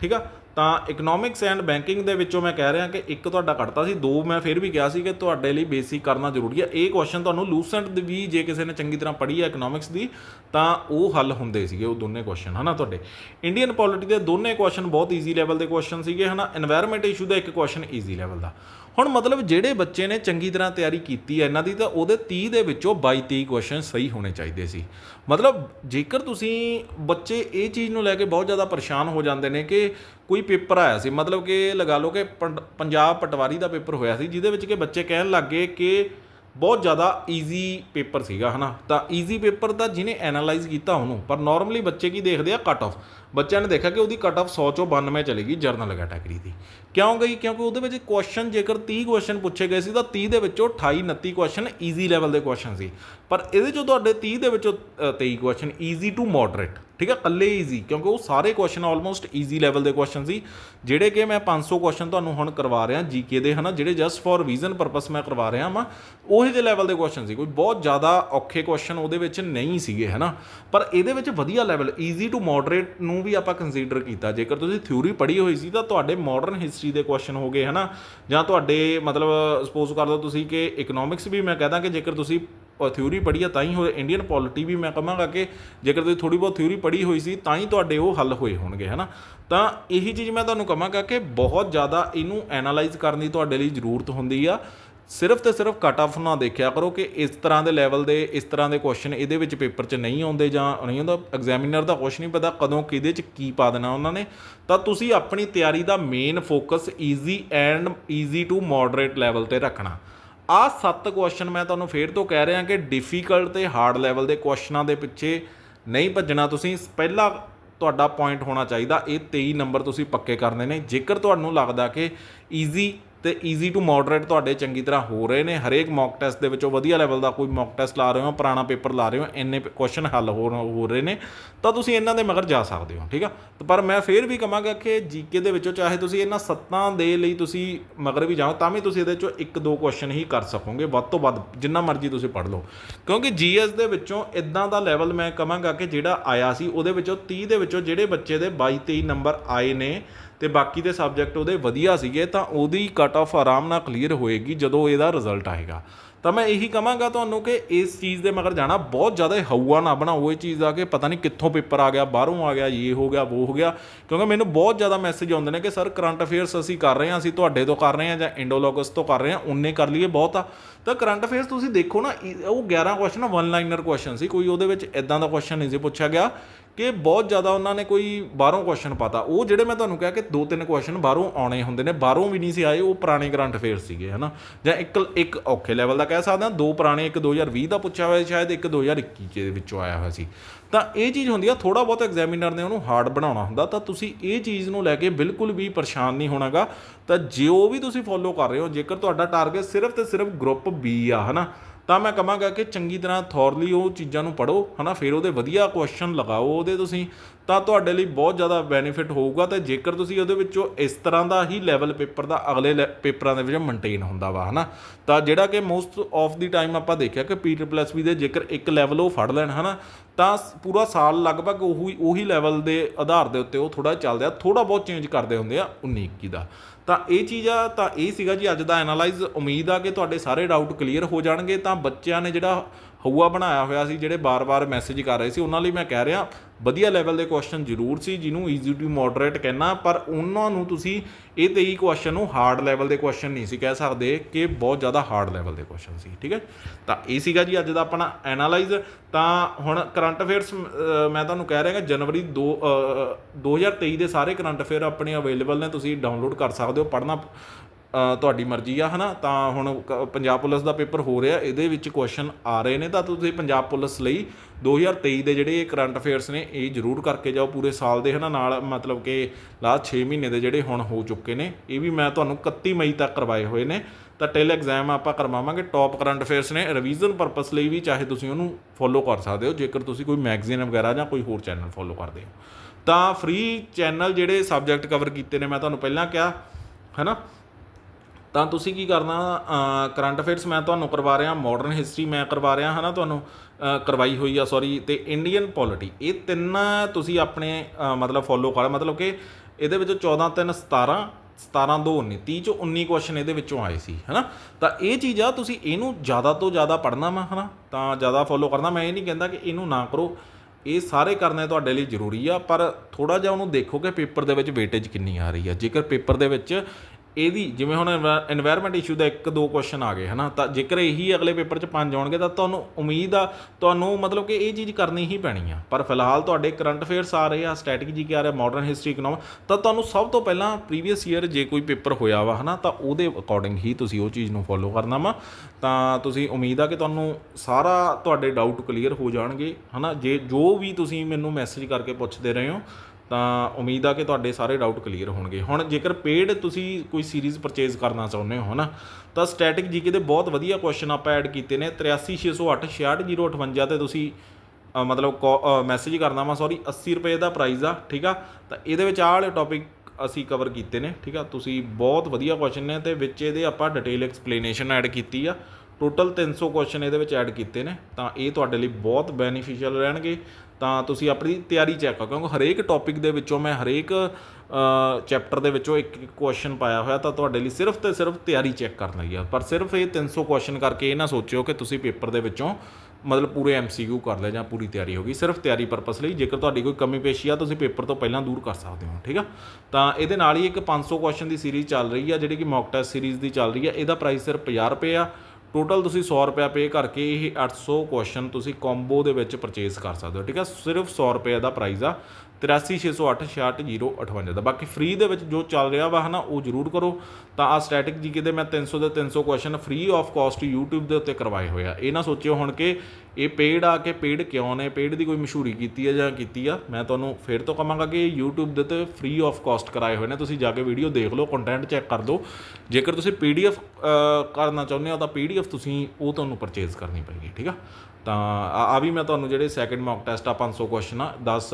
ਠੀਕ ਆ? ਤਾਂ ਇਕਨੋਮਿਕਸ ਐਂਡ ਬੈਂਕਿੰਗ ਦੇ ਵਿੱਚੋਂ ਮੈਂ ਕਹਿ ਰਿਹਾ ਕਿ ਇੱਕ ਤੁਹਾਡਾ ਘਟਤਾ ਸੀ, ਦੋ ਮੈਂ ਫਿਰ ਵੀ ਕਿਹਾ ਸੀ ਕਿ ਤੁਹਾਡੇ ਲਈ ਬੇਸਿਕ ਕਰਨਾ ਜ਼ਰੂਰੀ ਹੈ ਇਹ ਕੁਐਸਚਨ ਤੁਹਾਨੂੰ ਲੂਸੈਂਟ ਵੀ ਜੇ ਕਿਸੇ ਨੇ ਚੰਗੀ ਤਰ੍ਹਾਂ ਪੜ੍ਹੀ ਹੈ ਇਕਨੋਮਿਕਸ ਦੀ, ਤਾਂ ਉਹ ਹੱਲ ਹੁੰਦੇ ਸੀਗੇ, ਉਹ ਦੋਨੇ ਕੁਐਸਚਨ ਹਨਾ ਤੁਹਾਡੇ? ਇੰਡੀਅਨ ਪੋਲਿਟੀ ਦੇ ਦੋਨੇ ਕੁਐਸਚਨ ਬਹੁਤ ਈਜ਼ੀ ਲੈਵਲ ਦੇ ਕੁਐਸਚਨ ਸੀਗੇ, ਹਨਾ? এনवायरमेंट ਇਸ਼ੂ ਦਾ ਇੱਕ ਕੁਐਸਚਨ ਈਜ਼ੀ ਲੈਵਲ ਦਾ। ਹੁਣ ਮਤਲਬ ਜਿਹੜੇ ਬੱਚੇ ਨੇ ਚੰਗੀ ਤਰ੍ਹਾਂ ਤਿਆਰੀ ਕੀਤੀ ਹੈ ਇਹਨਾਂ ਦੀ, ਤਾਂ ਉਹਦੇ 30 ਦੇ ਵਿੱਚੋਂ 22 23 ਕੁਐਸਚਨ ਸਹੀ ਹੋਣੇ ਚਾਹੀਦੇ ਸੀ। ਮਤਲਬ ਜੇਕਰ ਤੁਸੀਂ ਬੱਚੇ ਇਹ ਚੀਜ਼ ਨੂੰ ਲੈ ਕੇ ਬਹੁਤ ਜ਼ਿਆਦਾ ਪਰੇਸ਼ਾਨ ਹੋ ਜਾਂਦੇ ਨੇ ਕਿ ਕੋਈ ਪੇਪਰ ਆਇਆ ਸੀ ਮਤਲਬ ਕਿ ਲਗਾ ਲਓ ਕਿ ਪੰਡ- ਪੰਜਾਬ ਪਟਵਾਰੀ ਦਾ ਪੇਪਰ ਹੋਇਆ ਸੀ ਜਿਹਦੇ ਵਿੱਚ ਕਿ ਬੱਚੇ ਕਹਿਣ ਲੱਗੇ ਕਿ ਬਹੁਤ ਜ਼ਿਆਦਾ ਈਜ਼ੀ ਪੇਪਰ ਸੀਗਾ ਹਨਾ? ਤਾਂ ਈਜ਼ੀ ਪੇਪਰ ਤਾਂ ਜਿਹਨੇ ਐਨਾਲਾਈਜ਼ ਕੀਤਾ ਉਹਨੂੰ ਪਰ ਨਾਰਮਲੀ ਬੱਚੇ ਕੀ ਦੇਖਦੇ ਆ? ਕੱਟ ਆਫ ਬੱਚਿਆਂ ਨੇ ਦੇਖਿਆ ਕਿ ਉਹਦੀ ਕੱਟ ਆਫ 100 ਚੋਂ 92 ਚਲੀ ਗਈ ਜਰਨਲ ਕੈਟਾਗਰੀ ਦੀ। ਕਿਉਂ ਗਈ? ਕਿਉਂਕਿ ਉਹਦੇ ਵਿੱਚ ਕੁਐਸਚਨ ਜੇਕਰ 30 ਕੁਐਸਚਨ ਪੁੱਛੇ ਗਏ ਸੀ ਤਾਂ 30 ਦੇ ਵਿੱਚੋਂ 28 29 ਕੁਐਸਚਨ ਈਜ਼ੀ ਲੈਵਲ ਦੇ ਕੁਐਸਚਨ ਸੀ। ਪਰ ਇਹਦੇ ਚੋਂ ਤੁਹਾਡੇ 30 ਦੇ ਵਿੱਚੋਂ ਅ, 23 ਕੁਐਸਚਨ ਈਜ਼ੀ ਟੂ ਮੋਡਰੇਟ ਠੀਕ ਹੈ ਕੱਲੇ ਈਜ਼ੀ ਕਿਉਂਕਿ ਉਹ ਸਾਰੇ ਕੁਐਸਚਨ ਆਲਮੋਸਟ ਈਜ਼ੀ ਲੈਵਲ ਦੇ ਕੁਐਸਚਨ ਸੀ, ਜਿਹੜੇ ਕਿ ਮੈਂ 500 ਕੁਐਸਚਨ ਤੁਹਾਨੂੰ ਹੁਣ ਕਰਵਾ ਰਿਹਾ ਜੀਕੇ ਦੇ, ਹਨਾ, ਜਿਹੜੇ ਜਸਟ ਫॉर ਰਿਵੀਜ਼ਨ ਪਰਪਸ ਮੈਂ ਕਰਵਾ ਰਿਹਾ ਹਾਂ ਉਹੀ ਦੇ ਲੈਵਲ ਦੇ ਕੁਐਸਚਨ ਸੀ, ਕੋਈ ਬਹੁਤ ਜ਼ਿਆਦਾ ਔਖੇ ਕੁਐਸਚਨ ਉਹਦੇ ਵਿੱਚ ਨਹੀਂ ਸੀਗੇ, ਹਨਾ। ਪਰ ਇਹਦੇ ਵਿੱਚ ਵਧੀਆ ਲੈਵਲ ਈਜ਼ੀ ਟੂ ਮੋਡਰੇਟ ਨੂੰ ਵੀ ਆਪਾਂ ਕੰਸੀਡਰ ਕੀਤਾ। ਜੇਕਰ ਤੁਸੀਂ ਥਿਊਰੀ ਪੜ੍ਹੀ ਹੋਈ ਸੀ, ਤਾਂ ਤੁਹਾਡੇ ਮਾਡਰਨ ਹਿਸਟਰੀ ਦੇ ਕੁਐਸਚਨ ਹੋ ਗਏ, ਹਨਾ। ਜਾਂ ਤੁਹਾਡੇ, ਮਤਲਬ ਸਪੋਜ਼ ਕਰ ਲਓ ਤੁਸੀਂ ਕਿ ਇਕਨੋਮਿਕਸ ਵੀ ਮੈਂ ਕਹਦਾ ਕਿ ਜੇਕਰ ਤੁਸੀਂ ਥਿਊਰੀ ਪੜ੍ਹੀ ਆ, ਤਾਂ ਹੀ ਹੋ ਇੰਡੀਅਨ ਪੋਲਿਟੀ ਵੀ ਮੈਂ ਕਹਾਂਗਾ ਕਿ ਜੇਕਰ ਤੁਸੀਂ ਥੋੜੀ ਬਹੁਤ ਥਿਊਰੀ ਪੜ੍ਹੀ ਹੋਈ ਸੀ, ਤਾਂ ਹੀ ਤੁਹਾਡੇ ਉਹ ਹੱਲ ਹੋਏ ਹੋਣਗੇ, ਹਨਾ? ਤਾਂ ਇਹੀ ਚੀਜ਼ ਮੈਂ ਤੁਹਾਨੂੰ ਕਹਾਂਗਾ ਕਿ ਬਹੁਤ ਜ਼ਿਆਦਾ ਇਹਨੂੰ ਐਨਾਲਾਈਜ਼ ਕਰਨ ਦੀ ਤੁਹਾਡੇ ਲਈ ਜ਼ਰੂਰਤ ਹੁੰਦੀ ਆ। ਸਿਰਫ ਤੇ ਸਿਰਫ ਕੱਟ ਆਫ ਨਾ ਦੇਖਿਆ ਕਰੋ ਕਿ ਇਸ ਤਰ੍ਹਾਂ ਦੇ ਲੈਵਲ ਦੇ, ਇਸ ਤਰ੍ਹਾਂ ਦੇ ਕੁਐਸਚਨ ਇਹਦੇ ਵਿੱਚ ਪੇਪਰ 'ਚ ਨਹੀਂ ਆਉਂਦੇ ਜਾਂ ਨਹੀਂ ਹੁੰਦਾ ਐਗਜ਼ਾਮੀਨਰ ਦਾ ਕੁਛ ਨਹੀਂ ਪਤਾ ਕਦੋਂ ਕਿਹਦੇ 'ਚ ਕੀ ਪਾ ਦੇਣਾ ਉਹਨਾਂ ਨੇ। ਤਾਂ ਤੁਸੀਂ ਆਪਣੀ ਤਿਆਰੀ ਦਾ main focus easy and easy to moderate level ਤੇ ਰੱਖਣਾ। ਆਹ ਸੱਤ ਕੁਐਸਚਨ ਮੈਂ ਤੁਹਾਨੂੰ ਫੇਰ ਤੋਂ ਕਹਿ ਰਿਹਾ ਕਿ ਡਿਫਿਕਲਟ ਤੇ ਹਾਰਡ ਲੈਵਲ ਦੇ ਕੁਐਸਚਨਾਂ ਦੇ ਪਿੱਛੇ ਨਹੀਂ ਭੱਜਣਾ ਤੁਸੀਂ। ਪਹਿਲਾ ਤੁਹਾਡਾ ਪੁਆਇੰਟ ਹੋਣਾ ਚਾਹੀਦਾ। ਇਹ 23 ਨੰਬਰ ਤੁਸੀਂ ਪੱਕੇ ਕਰਨੇ ਨੇ। ਜੇਕਰ ਤੁਹਾਨੂੰ ਲੱਗਦਾ ਕਿ ਈਜ਼ੀ ਤੇ ਈਜ਼ੀ ਟੂ ਮੋਡਰੇਟ ਤੁਹਾਡੇ ਚੰਗੀ ਤਰ੍ਹਾਂ ਹੋ ਰਹੇ ਨੇ। ਹਰੇਕ ਮੌਕ ਟੈਸਟ ਦੇ ਵਿੱਚੋਂ ਵਧੀਆ ਲੈਵਲ ਦਾ ਕੋਈ ਮੌਕ ਟੈਸਟ ਲਾ ਰਹੇ ਹੋ, ਪੁਰਾਣਾ ਪੇਪਰ ਲਾ ਰਹੇ ਹੋ, ਇੰਨੇ ਕੁਐਸਚਨ ਹੱਲ ਹੋ ਹੋ ਰਹੇ ਨੇ, ਤਾਂ ਤੁਸੀਂ ਇਹਨਾਂ ਦੇ ਮਗਰ ਜਾ ਸਕਦੇ ਹੋ, ਠੀਕ ਆ? ਪਰ ਮੈਂ ਫੇਰ ਵੀ ਕਹਾਂਗਾ ਕਿ ਜੀਕੇ ਦੇ ਵਿੱਚੋਂ ਚਾਹੇ ਤੁਸੀਂ ਇਹਨਾਂ ਸੱਤਾਂ ਦੇ ਲਈ ਤੁਸੀਂ ਮਗਰ ਵੀ ਜਾਓ, ਤਾਂ ਵੀ ਤੁਸੀਂ ਇਹਦੇ ਚੋਂ ਇੱਕ ਦੋ ਕੁਐਸਚਨ ਹੀ ਕਰ ਸਕੋਗੇ, ਵੱਧ ਤੋਂ ਵੱਧ ਜਿੰਨਾ ਮਰਜ਼ੀ ਤੁਸੀਂ ਪੜ੍ਹ ਲਓ। ਕਿਉਂਕਿ ਜੀਐਸ ਦੇ ਵਿੱਚੋਂ ਇਦਾਂ ਦਾ ਲੈਵਲ ਮੈਂ ਕਹਾਂਗਾ ਕਿ ਜਿਹੜਾ ਆਇਆ ਸੀ, ਉਹਦੇ ਵਿੱਚੋਂ 30 ਦੇ ਵਿੱਚੋਂ ਜਿਹੜੇ ਬੱਚੇ ਦੇ 22 23 ਨੰਬਰ ਆਏ ਨੇ ਤੇ ਬਾਕੀ ਦੇ ਸਬਜੈਕਟ ਉਹਦੇ ਵਧੀਆ ਸੀਗੇ, ਤਾਂ ਉਹਦੀ ਕਟ ਆਫ ਆਰਾਮ ਨਾਲ ਕਲੀਅਰ ਹੋਏਗੀ ਜਦੋਂ ਇਹਦਾ ਰਿਜ਼ਲਟ ਆਏਗਾ। ਤਾਂ ਮੈਂ ਇਹੀ ਕਹਾਂਗਾ ਤੁਹਾਨੂੰ ਕਿ ਇਸ ਚੀਜ਼ ਦੇ ਮਗਰ ਜਾਣਾ ਬਹੁਤ ਜ਼ਿਆਦਾ ਹਊਆ ਨਾ ਬਣਾਓ, ਇਹ ਚੀਜ਼ ਦਾ ਕਿ ਪਤਾ ਨਹੀਂ ਕਿੱਥੋਂ ਪੇਪਰ ਆ ਗਿਆ, ਬਾਹਰੋਂ ਆ ਗਿਆ, ਇਹ ਹੋ ਗਿਆ, ਉਹ ਹੋ ਗਿਆ। ਕਿਉਂਕਿ ਮੈਨੂੰ ਬਹੁਤ ਜ਼ਿਆਦਾ ਮੈਸੇਜ ਆਉਂਦੇ ਨੇ ਕਿ, ਸਰ ਕਰੰਟ ਅਫੇਅਰਸ ਅਸੀਂ ਕਰ ਰਹੇ ਹਾਂ, ਅਸੀਂ ਤੁਹਾਡੇ ਤੋਂ ਕਰ ਰਹੇ ਹਾਂ ਜਾਂ ਇੰਡੋਲੋਗਸ ਤੋਂ ਕਰ ਰਹੇ ਹਾਂ ਉਨੇ ਕਰ ਲਈਏ ਬਹੁਤ ਆ। ਤਾਂ ਕਰੰਟ ਅਫੇਅਰਸ ਤੁਸੀਂ ਦੇਖੋ ਨਾ ਉਹ 11 ਕੁਐਸਚਨ ਵਨ ਲਾਈਨਰ ਕੁਐਸਚਨ ਸੀ, ਕੋਈ ਉਹਦੇ ਵਿੱਚ ਇਦਾਂ ਦਾ ਕੁਐਸਚਨ ਨਹੀਂ ਸੀ ਪੁੱਛਿਆ ਗਿਆ। ਕਿ ਬਹੁਤ ਜ਼ਿਆਦਾ ਉਹਨਾਂ ਨੇ ਕੋਈ ਬਾਹਰੋਂ ਕੁਐਸਚਨ ਪਤਾ। ਉਹ ਜਿਹੜੇ ਮੈਂ ਤੁਹਾਨੂੰ ਕਿਹਾ ਕਿ ਦੋ ਤਿੰਨ ਕੁਐਸਚਨ ਬਾਹਰੋਂ ਆਉਣੇ ਹੁੰਦੇ ਨੇ, ਬਾਹਰੋਂ ਵੀ ਨਹੀਂ ਸੀ ਆਏ, ਉਹ ਪੁਰਾਣੇ ਕਰੰਟ ਅਫੇਅਰ ਸੀਗੇ, ਹਨਾ? ਜਾਂ ਇੱਕ ਇੱਕ ਔਖੇ ਲੈਵਲ ਦਾ ਕਹਿ ਸਕਦਾ ਦੋ ਪੁਰਾਣੇ, ਇੱਕ 2020 ਦਾ ਪੁੱਛਿਆ ਹੋਇਆ ਸ਼ਾਇਦ ਇੱਕ 2021 ਦੇ ਵਿੱਚੋਂ ਆਇਆ ਹੋਇਆ ਸੀ। ਤਾਂ ਇਹ ਚੀਜ਼ ਹੁੰਦੀ ਆ ਥੋੜਾ ਬਹੁਤ ਐਗਜ਼ਾਮੀਨਰ ਨੇ ਉਹਨੂੰ ਹਾਰਡ ਬਣਾਉਣਾ ਹੁੰਦਾ, ਤਾਂ ਤੁਸੀਂ ਇਹ ਚੀਜ਼ ਨੂੰ ਲੈ ਕੇ ਬਿਲਕੁਲ ਵੀ ਪਰੇਸ਼ਾਨ ਨਹੀਂ ਹੋਣਾਗਾ ਤਾਂ ਜੇ ਉਹ ਵੀ ਤੁਸੀਂ ਫੋਲੋ ਕਰ ਰਹੇ ਹੋ, ਜੇਕਰ ਤੁਹਾਡਾ ਟਾਰਗੇਟ ਸਿਰਫ ਤੇ ਸਿਰਫ ਗਰੁੱਪ ਬੀ ਆ, ਹਨਾ? ਤਾਂ ਮੈਂ ਕਹਾਂਗਾ ਕਿ ਚੰਗੀ ਤਰ੍ਹਾਂ ਥੋਰਲੀ ਉਹ ਚੀਜ਼ਾਂ ਨੂੰ ਪੜੋ ਹਨਾ? ਫਿਰ ਉਹਦੇ ਵਧੀਆ ਕੁਐਸਚਨ ਲਗਾਓ ਉਹਦੇ ਤੁਸੀਂ, ਤਾਂ ਤੁਹਾਡੇ ਲਈ ਬਹੁਤ ਜ਼ਿਆਦਾ ਬੈਨੀਫਿਟ ਹੋਊਗਾ ਤੇ ਜੇਕਰ ਤੁਸੀਂ ਉਹਦੇ ਵਿੱਚੋਂ ਇਸ ਤਰ੍ਹਾਂ ਦਾ ਹੀ ਲੈਵਲ ਪੇਪਰ ਦਾ ਅਗਲੇ ਲੈ- ਪੇਪਰਾਂ ਦੇ ਵਿੱਚ ਮੇਨਟੇਨ ਹੁੰਦਾ ਵਾ, ਹਨਾ? ਤਾਂ ਜਿਹੜਾ ਕਿ ਮੋਸਟ ਆਫ ਦੀ ਟਾਈਮ ਆਪਾਂ ਦੇਖਿਆ ਕਿ ਪੀ ਪਲੱਸ ਵੀ ਦੇ ਜੇਕਰ ਇੱਕ ਲੈਵਲ ਉਹ ਫੜ ਲੈਣ, ਹਨਾ? ਤਾਂ ਪੂਰਾ ਸਾਲ ਲਗਭਗ ਉਹੀ ਉਹੀ ਲੈਵਲ ਦੇ ਆਧਾਰ ਦੇ ਉੱਤੇ ਉਹ ਥੋੜਾ ਚੱਲਦੇ ਆ ਥੋੜਾ ਬਹੁਤ ਚੇਂਜ ਕਰਦੇ ਹੁੰਦੇ ਆ 19 21 ਦਾ। ਤਾਂ ਇਹ ਚੀਜ਼ ਆ, ਤਾਂ ਇਹ ਸੀਗਾ ਜੀ, ਅੱਜ ਦਾ ਐਨਾਲਾਈਜ਼ ਉਮੀਦ ਆ ਕਿ ਤੁਹਾਡੇ ਸਾਰੇ ਡਾਊਟ ਕਲੀਅਰ ਹੋ ਜਾਣਗੇ। ਤਾਂ ਬੱਚਿਆਂ ਨੇ ਜਿਹੜਾ ਹਊਆ ਬਣਾਇਆ ਹੋਇਆ ਸੀ, ਜਿਹੜੇ ਬਾਰ-ਬਾਰ ਮੈਸੇਜ ਕਰ ਰਹੇ ਸੀ, ਉਹਨਾਂ ਲਈ ਮੈਂ ਕਹਿ ਰਿਹਾ ਵਧੀਆ ਲੈਵਲ ਦੇ ਕੁਐਸਚਨ ਜ਼ਰੂਰ ਸੀ, ਜਿਹਨੂੰ ਈਜ਼ੀ ਟੂ ਮੋਡਰੇਟ ਕਹਿਣਾ ਪਰ ਉਹਨਾਂ ਨੂੰ ਤੁਸੀਂ ਇਹ 23 ਕੁਐਸਚਨ ਨੂੰ ਹਾਰਡ ਲੈਵਲ ਦੇ ਕੁਐਸਚਨ ਨਹੀਂ ਸੀ ਕਹਿ ਸਕਦੇ ਕਿ ਬਹੁਤ ਜ਼ਿਆਦਾ ਹਾਰਡ ਲੈਵਲ ਦੇ ਕੁਐਸਚਨ ਸੀ, ਠੀਕ ਹੈ? ਤਾਂ ਇਹ ਸੀਗਾ ਜੀ ਅੱਜ ਦਾ ਆਪਣਾ ਐਨਾਲਾਈਜ਼ ਤਾਂ ਹੁਣ ਕਰੰਟ ਅਫੇਅਰਸ ਮੈਂ ਤੁਹਾਨੂੰ ਕਹਿ ਰਿਹਾ ਕਿ ਜਨਵਰੀ 2 2023 ਦੇ ਸਾਰੇ ਕਰੰਟ ਅਫੇਅਰ ਆਪਣੇ ਅਵੇਲੇਬਲ ਨੇ, ਤੁਸੀਂ ਡਾਊਨਲੋਡ ਕਰ ਸਕਦੇ ਹੋ, ਪੜ੍ਹਨਾ ਤੁਹਾਡੀ ਮਰਜ਼ੀ ਆ, ਹਨਾ? ਤਾਂ ਹੁਣ ਕ- ਪੰਜਾਬ ਪੁਲਿਸ ਦਾ ਪੇਪਰ ਹੋ ਰਿਹਾ, ਇਹਦੇ ਵਿੱਚ ਕੁਐਸਚਨ ਆ ਰਹੇ ਨੇ, ਤਾਂ ਤੁਸੀਂ ਪੰਜਾਬ ਪੁਲਿਸ ਲਈ 2023 ਦੇ ਜਿਹੜੇ ਕਰੰਟ ਅਫੇਅਰਸ ਨੇ, ਇਹ ਜ਼ਰੂਰ ਕਰਕੇ ਜਾਓ ਪੂਰੇ ਸਾਲ ਦੇ, ਹਨਾ? ਨਾਲ ਮਤਲਬ ਕਿ ਲਾਸਟ 6 ਮਹੀਨੇ ਦੇ ਜਿਹੜੇ ਹੁਣ ਹੋ ਚੁੱਕੇ ਨੇ, ਇਹ ਵੀ ਮੈਂ ਤੁਹਾਨੂੰ 31 ਮਈ ਤੱਕ ਕਰਵਾਏ ਹੋਏ ਨੇ। ਤਾਂ ਟੈਲ ਐਗਜ਼ਾਮ ਆਪਾਂ ਕਰਵਾਵਾਂਗੇ ਟੌਪ ਕਰੰਟ ਅਫੇਅਰਸ ਨੇ ਰਿਵੀਜ਼ਨ ਪਰਪਸ ਲਈ ਵੀ ਚਾਹੇ ਤੁਸੀਂ ਉਹਨੂੰ ਫੋਲੋ ਕਰ ਸਕਦੇ ਹੋ, ਜੇਕਰ ਤੁਸੀਂ ਕੋਈ ਮੈਗਜ਼ੀਨ ਵਗੈਰਾ ਜਾਂ ਕੋਈ ਹੋਰ ਚੈਨਲ ਫੋਲੋ ਕਰਦੇ ਹੋ। ਤਾਂ ਫ੍ਰੀ ਚੈਨਲ ਜਿਹੜੇ ਸਬਜੈਕਟ ਕਵਰ ਕੀਤੇ ਨੇ, ਮੈਂ ਤੁਹਾਨੂੰ ਪਹਿਲਾਂ ਕਿਹਾ, ਹੈਨਾ? ਤਾਂ ਤੁਸੀਂ ਕੀ ਕਰਨਾ ਕਰੰਟ ਅਫੇਅਰਸ ਮੈਂ ਤੁਹਾਨੂੰ ਕਰਵਾ ਰਿਹਾ ਮਾਡਰਨ ਹਿਸਟਰੀ ਮੈਂ ਕਰਵਾ ਰਿਹਾ ਹਾਂ ਨਾ ਤੁਹਾਨੂੰ ਕਰਵਾਈ ਹੋਈ ਆ ਸੌਰੀ ਤੇ ਇੰਡੀਅਨ ਪੋਲਿਟੀ ਇਹ ਤਿੰਨਾਂ ਤੁਸੀਂ ਆਪਣੇ ਮਤਲਬ ਫੋਲੋ ਕਰ, ਮਤਲਬ ਕਿ ਇਹਦੇ ਵਿੱਚੋਂ 14 3 17 17 2 19 30 ਚੋਂ 19 ਕੁਐਸਚਨ ਇਹਦੇ ਵਿੱਚੋਂ ਆਏ ਸੀ, ਹੈਨਾ? ਤਾਂ ਇਹ ਚੀਜ਼ ਆ, ਤੁਸੀਂ ਇਹਨੂੰ ਜ਼ਿਆਦਾ ਤੋਂ ਜ਼ਿਆਦਾ ਪੜ੍ਹਨਾ ਵਾ, ਹਨਾ? ਤਾਂ ਜ਼ਿਆਦਾ ਫੋਲੋ ਕਰਨਾ, ਮੈਂ ਇਹ ਨਹੀਂ ਕਹਿੰਦਾ ਕਿ ਇਹਨੂੰ ਨਾ ਕਰੋ, ਇਹ ਸਾਰੇ ਕਰਨੇ ਤੁਹਾਡੇ ਲਈ ਜ਼ਰੂਰੀ ਆ, ਪਰ ਥੋੜਾ ਜਿਹਾ ਉਹਨੂੰ ਦੇਖੋ ਕਿ ਪੇਪਰ ਦੇ ਵਿੱਚ ਵੇਟੇਜ ਕਿੰਨੀ ਆ ਰਹੀ ਆ। ਜੇਕਰ ਪੇਪਰ ਦੇ ਵਿੱਚ ਇਹਦੀ ਜਿਵੇਂ ਹੁਣ এনवायरमेंट ਇਸ਼ੂ ਦਾ ਇੱਕ ਦੋ ਕੁਐਸਚਨ ਆ ਗਏ, ਹਨਾ? ਤਾਂ ਜੇਕਰ ਇਹੀ ਅਗਲੇ ਪੇਪਰ 'ਚ ਪੰਜ ਆਉਣਗੇ, ਤਾਂ ਤੁਹਾਨੂੰ ਉਮੀਦ ਆ, ਤੁਹਾਨੂੰ ਮਤਲਬ ਕਿ ਇਹ ਚੀਜ਼ ਕਰਨੀ ਹੀ ਪੈਣੀ ਆ। ਪਰ ਫਿਲਹਾਲ ਤੁਹਾਡੇ ਕਰੰਟ ਅਫੇਅਰਸ ਆ ਰਹੇ ਆ ਸਟੈਟਿਕ ਜੀ ਕੇ ਆ ਰਿਹਾ ਮਾਡਰਨ ਹਿਸਟਰੀ ਇਕਨੋਮਿਕ ਤਾਂ ਤੁਹਾਨੂੰ ਸਭ ਤੋਂ ਪਹਿਲਾਂ ਪ੍ਰੀਵੀਅਸ ਈਅਰ ਜੇ ਕੋਈ ਪੇਪਰ ਹੋਇਆ ਵਾ, ਹਨਾ, ਤਾਂ ਉਹਦੇ ਅਕੋਰਡਿੰਗ ਹੀ ਤੁਸੀਂ ਉਹ ਚੀਜ਼ ਨੂੰ ਫੋਲੋ ਕਰਨਾ ਵਾ। ਤਾਂ ਤੁਸੀਂ ਉਮੀਦ ਆ ਕਿ ਤੁਹਾਨੂੰ ਸਾਰਾ ਤੁਹਾਡੇ ਡਾਊਟ ਕਲੀਅਰ ਹੋ ਜਾਣਗੇ, ਹਨਾ? ਜੇ ਜੋ ਵੀ ਤੁਸੀਂ ਮੈਨੂੰ ਮੈਸੇਜ ਕਰਕੇ ਪੁੱਛਦੇ ਰਹੇ ਹੋ ਤਾਂ ਉਮੀਦ ਆ ਕਿ ਤੁਹਾਡੇ ਸਾਰੇ ਡਾਊਟ ਕਲੀਅਰ ਹੋਣਗੇ। ਹੁਣ ਜੇਕਰ ਪੇਡ ਤੁਸੀਂ ਕੋਈ ਸੀਰੀਜ਼ ਪਰਚੇਜ਼ ਕਰਨਾ ਚਾਹੁੰਦੇ ਹੋ ਨਾ ਤਾਂ ਸਟੈਟਿਕ ਜੀਕੇ ਦੇ ਬਹੁਤ ਵਧੀਆ ਕੁਐਸਚਨ ਆਪਾਂ ਐਡ ਕੀਤੇ ਨੇ। 83608 66058 ਤੇ ਤੁਸੀਂ ਅ, ਮਤਲਬ ਮੈਸੇਜ ਕਰਨਾ ਵਾ ਸੌਰੀ 80 ਰੁਪਏ ਦਾ ਪ੍ਰਾਈਸ ਆ ਠੀਕ ਆ? ਤਾਂ ਇਹਦੇ ਵਿੱਚ ਆਹ ਵਾਲੇ ਟੌਪਿਕ ਅਸੀਂ ਕਵਰ ਕੀਤੇ ਨੇ ਠੀਕ ਆ? ਤੁਸੀਂ ਬਹੁਤ ਵਧੀਆ ਕੁਐਸਚਨ ਨੇ ਤੇ ਵਿੱਚ ਇਹਦੇ ਆਪਾਂ ਡਿਟੇਲ ਐਕਸਪਲੇਨੇਸ਼ਨ ਐਡ ਕੀਤੀ ਆ। ਟੋਟਲ 300 ਕੁਐਸਚਨ ਇਹਦੇ ਵਿੱਚ ਐਡ ਕੀਤੇ ਨੇ, ਤਾਂ ਇਹ ਤੁਹਾਡੇ ਲਈ ਬਹੁਤ ਬੈਨੀਫੀਸ਼ੀਅਲ ਰਹਿਣਗੇ। ਤਾਂ ਤੁਸੀਂ ਆਪਣੀ ਤਿਆਰੀ ਚੈੱਕ ਕਰੋ, ਕਿਉਂਕਿ ਹਰੇਕ ਟੌਪਿਕ ਦੇ ਵਿੱਚੋਂ ਮੈਂ ਹਰੇਕ ਚੈਪਟਰ ਦੇ ਵਿੱਚੋਂ ਇੱਕ ਇੱਕ ਕੁਐਸਚਨ ਪਾਇਆ ਹੋਇਆ, ਤਾਂ ਤੁਹਾਡੇ ਲਈ ਸਿਰਫ ਤੇ ਸਿਰਫ ਤਿਆਰੀ ਚੈੱਕ ਕਰਨ ਲਈ ਆ। ਪਰ ਸਿਰਫ ਇਹ 300 ਕੁਐਸਚਨ ਕਰਕੇ ਇਹ ਨਾ ਸੋਚਿਓ ਕਿ ਤੁਸੀਂ ਪੇਪਰ ਦੇ ਵਿੱਚੋਂ ਮਤਲਬ ਪੂਰੇ ਐਮਸੀਕਿਊ ਕਰ ਲਿਆ ਜਾਂ ਪੂਰੀ ਤਿਆਰੀ ਹੋ ਗਈ, ਸਿਰਫ ਤਿਆਰੀ ਪਰਪਸ ਲਈ। ਜੇਕਰ ਤੁਹਾਡੀ ਕੋਈ ਕਮੀ ਪੇਸ਼ੀ ਆ, ਤੁਸੀਂ ਪੇਪਰ ਤੋਂ ਪਹਿਲਾਂ ਦੂਰ ਕਰ ਸਕਦੇ ਹੋ, ਠੀਕ ਆ? ਤਾਂ ਇਹਦੇ ਨਾਲ ਹੀ ਇੱਕ 500 ਕੁਐਸਚਨ ਦੀ ਸੀਰੀਜ਼ ਚੱਲ ਰਹੀ ਆ, ਜਿਹੜੀ ਕਿ ਮੌਕ ਟੈਸਟ ਸੀਰੀਜ਼ ਦੀ ਚੱਲ ਰਹੀ ਆ, ਇਹਦਾ ਪ੍ਰਾਈਸ ਸਿਰਫ 50 ਰੁਪਏ ਆ। ਟੋਟਲ ਤੁਸੀਂ 100 ਰੁਪਏ ਪੇ ਕਰਕੇ ਇਹ 800 ਕੁਐਸਚਨ ਤੁਸੀਂ ਕੰਬੋ ਦੇ ਵਿੱਚ ਪਰਚੇਸ ਕਰ ਸਕਦੇ ਹੋ, ਠੀਕ ਆ ਸਿਰਫ 100 ਰੁਪਏ ਦਾ ਪ੍ਰਾਈਸ ਆ। 83608 66058 ਦਾ। ਬਾਕੀ ਫ੍ਰੀ ਦੇ ਵਿੱਚ ਜੋ ਚੱਲ ਰਿਹਾ ਵਾ ਹਨਾ, ਉਹ ਜ਼ਰੂਰ ਕਰੋ। ਤਾਂ ਆ ਸਟੈਟਿਕ ਜੀਕੇ ਦੇ ਮੈਂ 300 ਦੇ 300 question free of cost YouTube ਦੇ ਉੱਤੇ ਕਰਵਾਏ ਹੋਏ ਆ। ਇਹ ਨਾ ਸੋਚਿਓ ਹੁਣ ਕਿ ਇਹ ਪੇਡ ਆ ਕੇ ਪੇਡ ਕਿਉਂ ਨੇ? ਪੇਡ ਦੀ ਕੋਈ ਮਸ਼ਹੂਰੀ ਕੀਤੀ ਹੈ ਜਾਂ ਕੀਤੀ ਆ? ਮੈਂ ਤੁਹਾਨੂੰ ਫਿਰ ਤੋਂ ਕਹਾਂਗਾ ਕਿ YouTube ਦੇ ਉੱਤੇ ਫ੍ਰੀ ਆਫ ਕਾਸਟ ਕਰਾਏ ਹੋਏ ਨੇ। ਤੁਸੀਂ ਜਾ ਕੇ ਵੀਡੀਓ ਦੇਖ ਲਓ ਕੰਟੈਂਟ ਚੈੱਕ ਕਰ ਦਿਓ। ਜੇਕਰ ਤੁਸੀਂ PDF ਕਰਨਾ ਚਾਹੁੰਦੇ ਹੋ ਤਾਂ PDF ਤੁਸੀਂ ਉਹ ਤੁਹਾਨੂੰ ਪਰਚੇਜ਼ ਕਰਨੀ ਪਏਗੀ, ਠੀਕ ਆ? ਤਾਂ ਆ ਵੀ ਮੈਂ ਤੁਹਾਨੂੰ ਜਿਹੜੇ ਸੈਕਿੰਡ ਮੌਕ ਟੈਸਟ ਆ 500 ਕੁਐਸਚਨ ਆ 10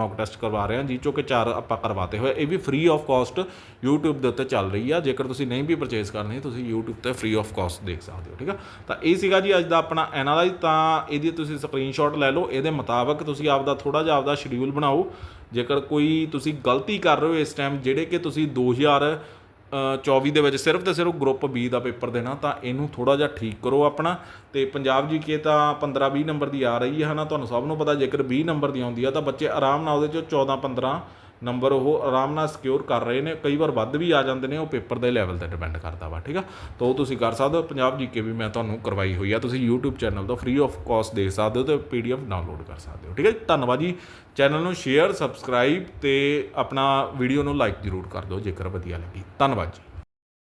ਮੌਕ ਟੈਸਟ ਕਰਵਾ ਰਹੇ ਹਾਂ ਜੀ ਚੋ ਕਿ ਚਾਰ ਆਪਾਂ ਕਰਵਾਤੇ ਹੋਏ। ਇਹ ਵੀ ਫ੍ਰੀ ਆਫ ਕਾਸਟ YouTube ਦੇ ਉੱਤੇ ਚੱਲ ਰਹੀ ਆ। ਜੇਕਰ ਤੁਸੀਂ ਨਹੀਂ ਵੀ ਪਰਚੇਸ ਕਰਨੀ ਤੁਸੀਂ YouTube ਤੇ ਫ੍ਰੀ ਆਫ ਕਾਸਟ ਦੇਖ ਸਕਦੇ ਹੋ ਠੀਕ ਆ? ਤਾਂ ਇਹ ਸੀਗਾ ਜੀ ਅੱਜ ਦਾ ਆਪਣਾ ਐਨਾਲਾਈਜ਼ ਤਾਂ ਇਹਦੀ ਤੁਸੀਂ ਸਕਰੀਨਸ਼ਾਟ ਲੈ ਲਓ। ਇਹਦੇ ਮੁਤਾਬਕ ਤੁਸੀਂ ਆਪਦਾ ਥੋੜਾ ਜਿਹਾ ਆਪਦਾ ਸ਼ਡਿਊਲ ਬਣਾਓ। ਜੇਕਰ ਕੋਈ ਤੁਸੀਂ ਗਲਤੀ ਕਰ ਰਹੇ ਹੋ ਇਸ ਟਾਈਮ ਜਿਹੜੇ ਕਿ ਤੁਸੀਂ 2000 ਅ, 24 ਦੇ ਵਿੱਚ ਸਿਰਫ ਤੇ ਸਿਰਫ ਗਰੁੱਪ ਬੀ ਦਾ ਪੇਪਰ ਦੇਣਾ, ਤਾਂ ਇਹਨੂੰ ਥੋੜਾ ਜਿਹਾ ਠੀਕ ਕਰੋ ਆਪਣਾ। ਤੇ ਪੰਜਾਬ ਜੀਕੇ ਤਾਂ 15 20 ਨੰਬਰ ਦੀ ਆ ਰਹੀ ਹੈ ਹਨਾ ਤੁਹਾਨੂੰ ਸਭ ਨੂੰ ਪਤਾ ਜੇਕਰ 20 ਨੰਬਰ ਦੀ ਆਉਂਦੀ ਆ, ਤਾਂ ਬੱਚੇ ਆਰਾਮ ਨਾਲ ਉਹਦੇ ਚੋਂ 14 15 ਨੰਬਰ ਉਹ ਆਰਾਮ ਨਾਲ ਸਿਕਿਉਰ ਕਰ ਰਹੇ ਨੇ, ਕਈ ਵਾਰ ਵੱਧ ਵੀ ਆ ਜਾਂਦੇ ਨੇ, ਉਹ ਪੇਪਰ ਦੇ ਲੈਵਲ ਤੇ ਡਿਪੈਂਡ ਕਰਦਾ ਵਾ, ਠੀਕ ਆ? ਤਾਂ ਉਹ ਤੁਸੀਂ ਕਰ ਸਕਦੇ ਹੋ, ਪੰਜਾਬ ਜੀਕੇ ਵੀ ਮੈਂ ਤੁਹਾਨੂੰ ਕਰਵਾਈ ਹੋਈ ਆ, ਤੁਸੀਂ YouTube ਚੈਨਲ ਤੋਂ ਫ੍ਰੀ ਆਫ ਕਾਸਟ ਦੇਖ ਸਕਦੇ ਹੋ ਤੇ PDF ਡਾਊਨਲੋਡ ਕਰ ਸਕਦੇ ਹੋ, ਠੀਕ ਹੈ ਜੀ? ਧੰਨਵਾਦ ਜੀ। ਚੈਨਲ ਨੂੰ ਸ਼ੇਅਰ ਸਬਸਕ੍ਰਾਈਬ ਤੇ ਆਪਣਾ ਵੀਡੀਓ ਨੂੰ ਲਾਈਕ ਜ਼ਰੂਰ ਕਰ ਦਿਓ, ਜੇਕਰ ਵਧੀਆ ਲੱਗੀ। ਧੰਨਵਾਦ ਜੀ।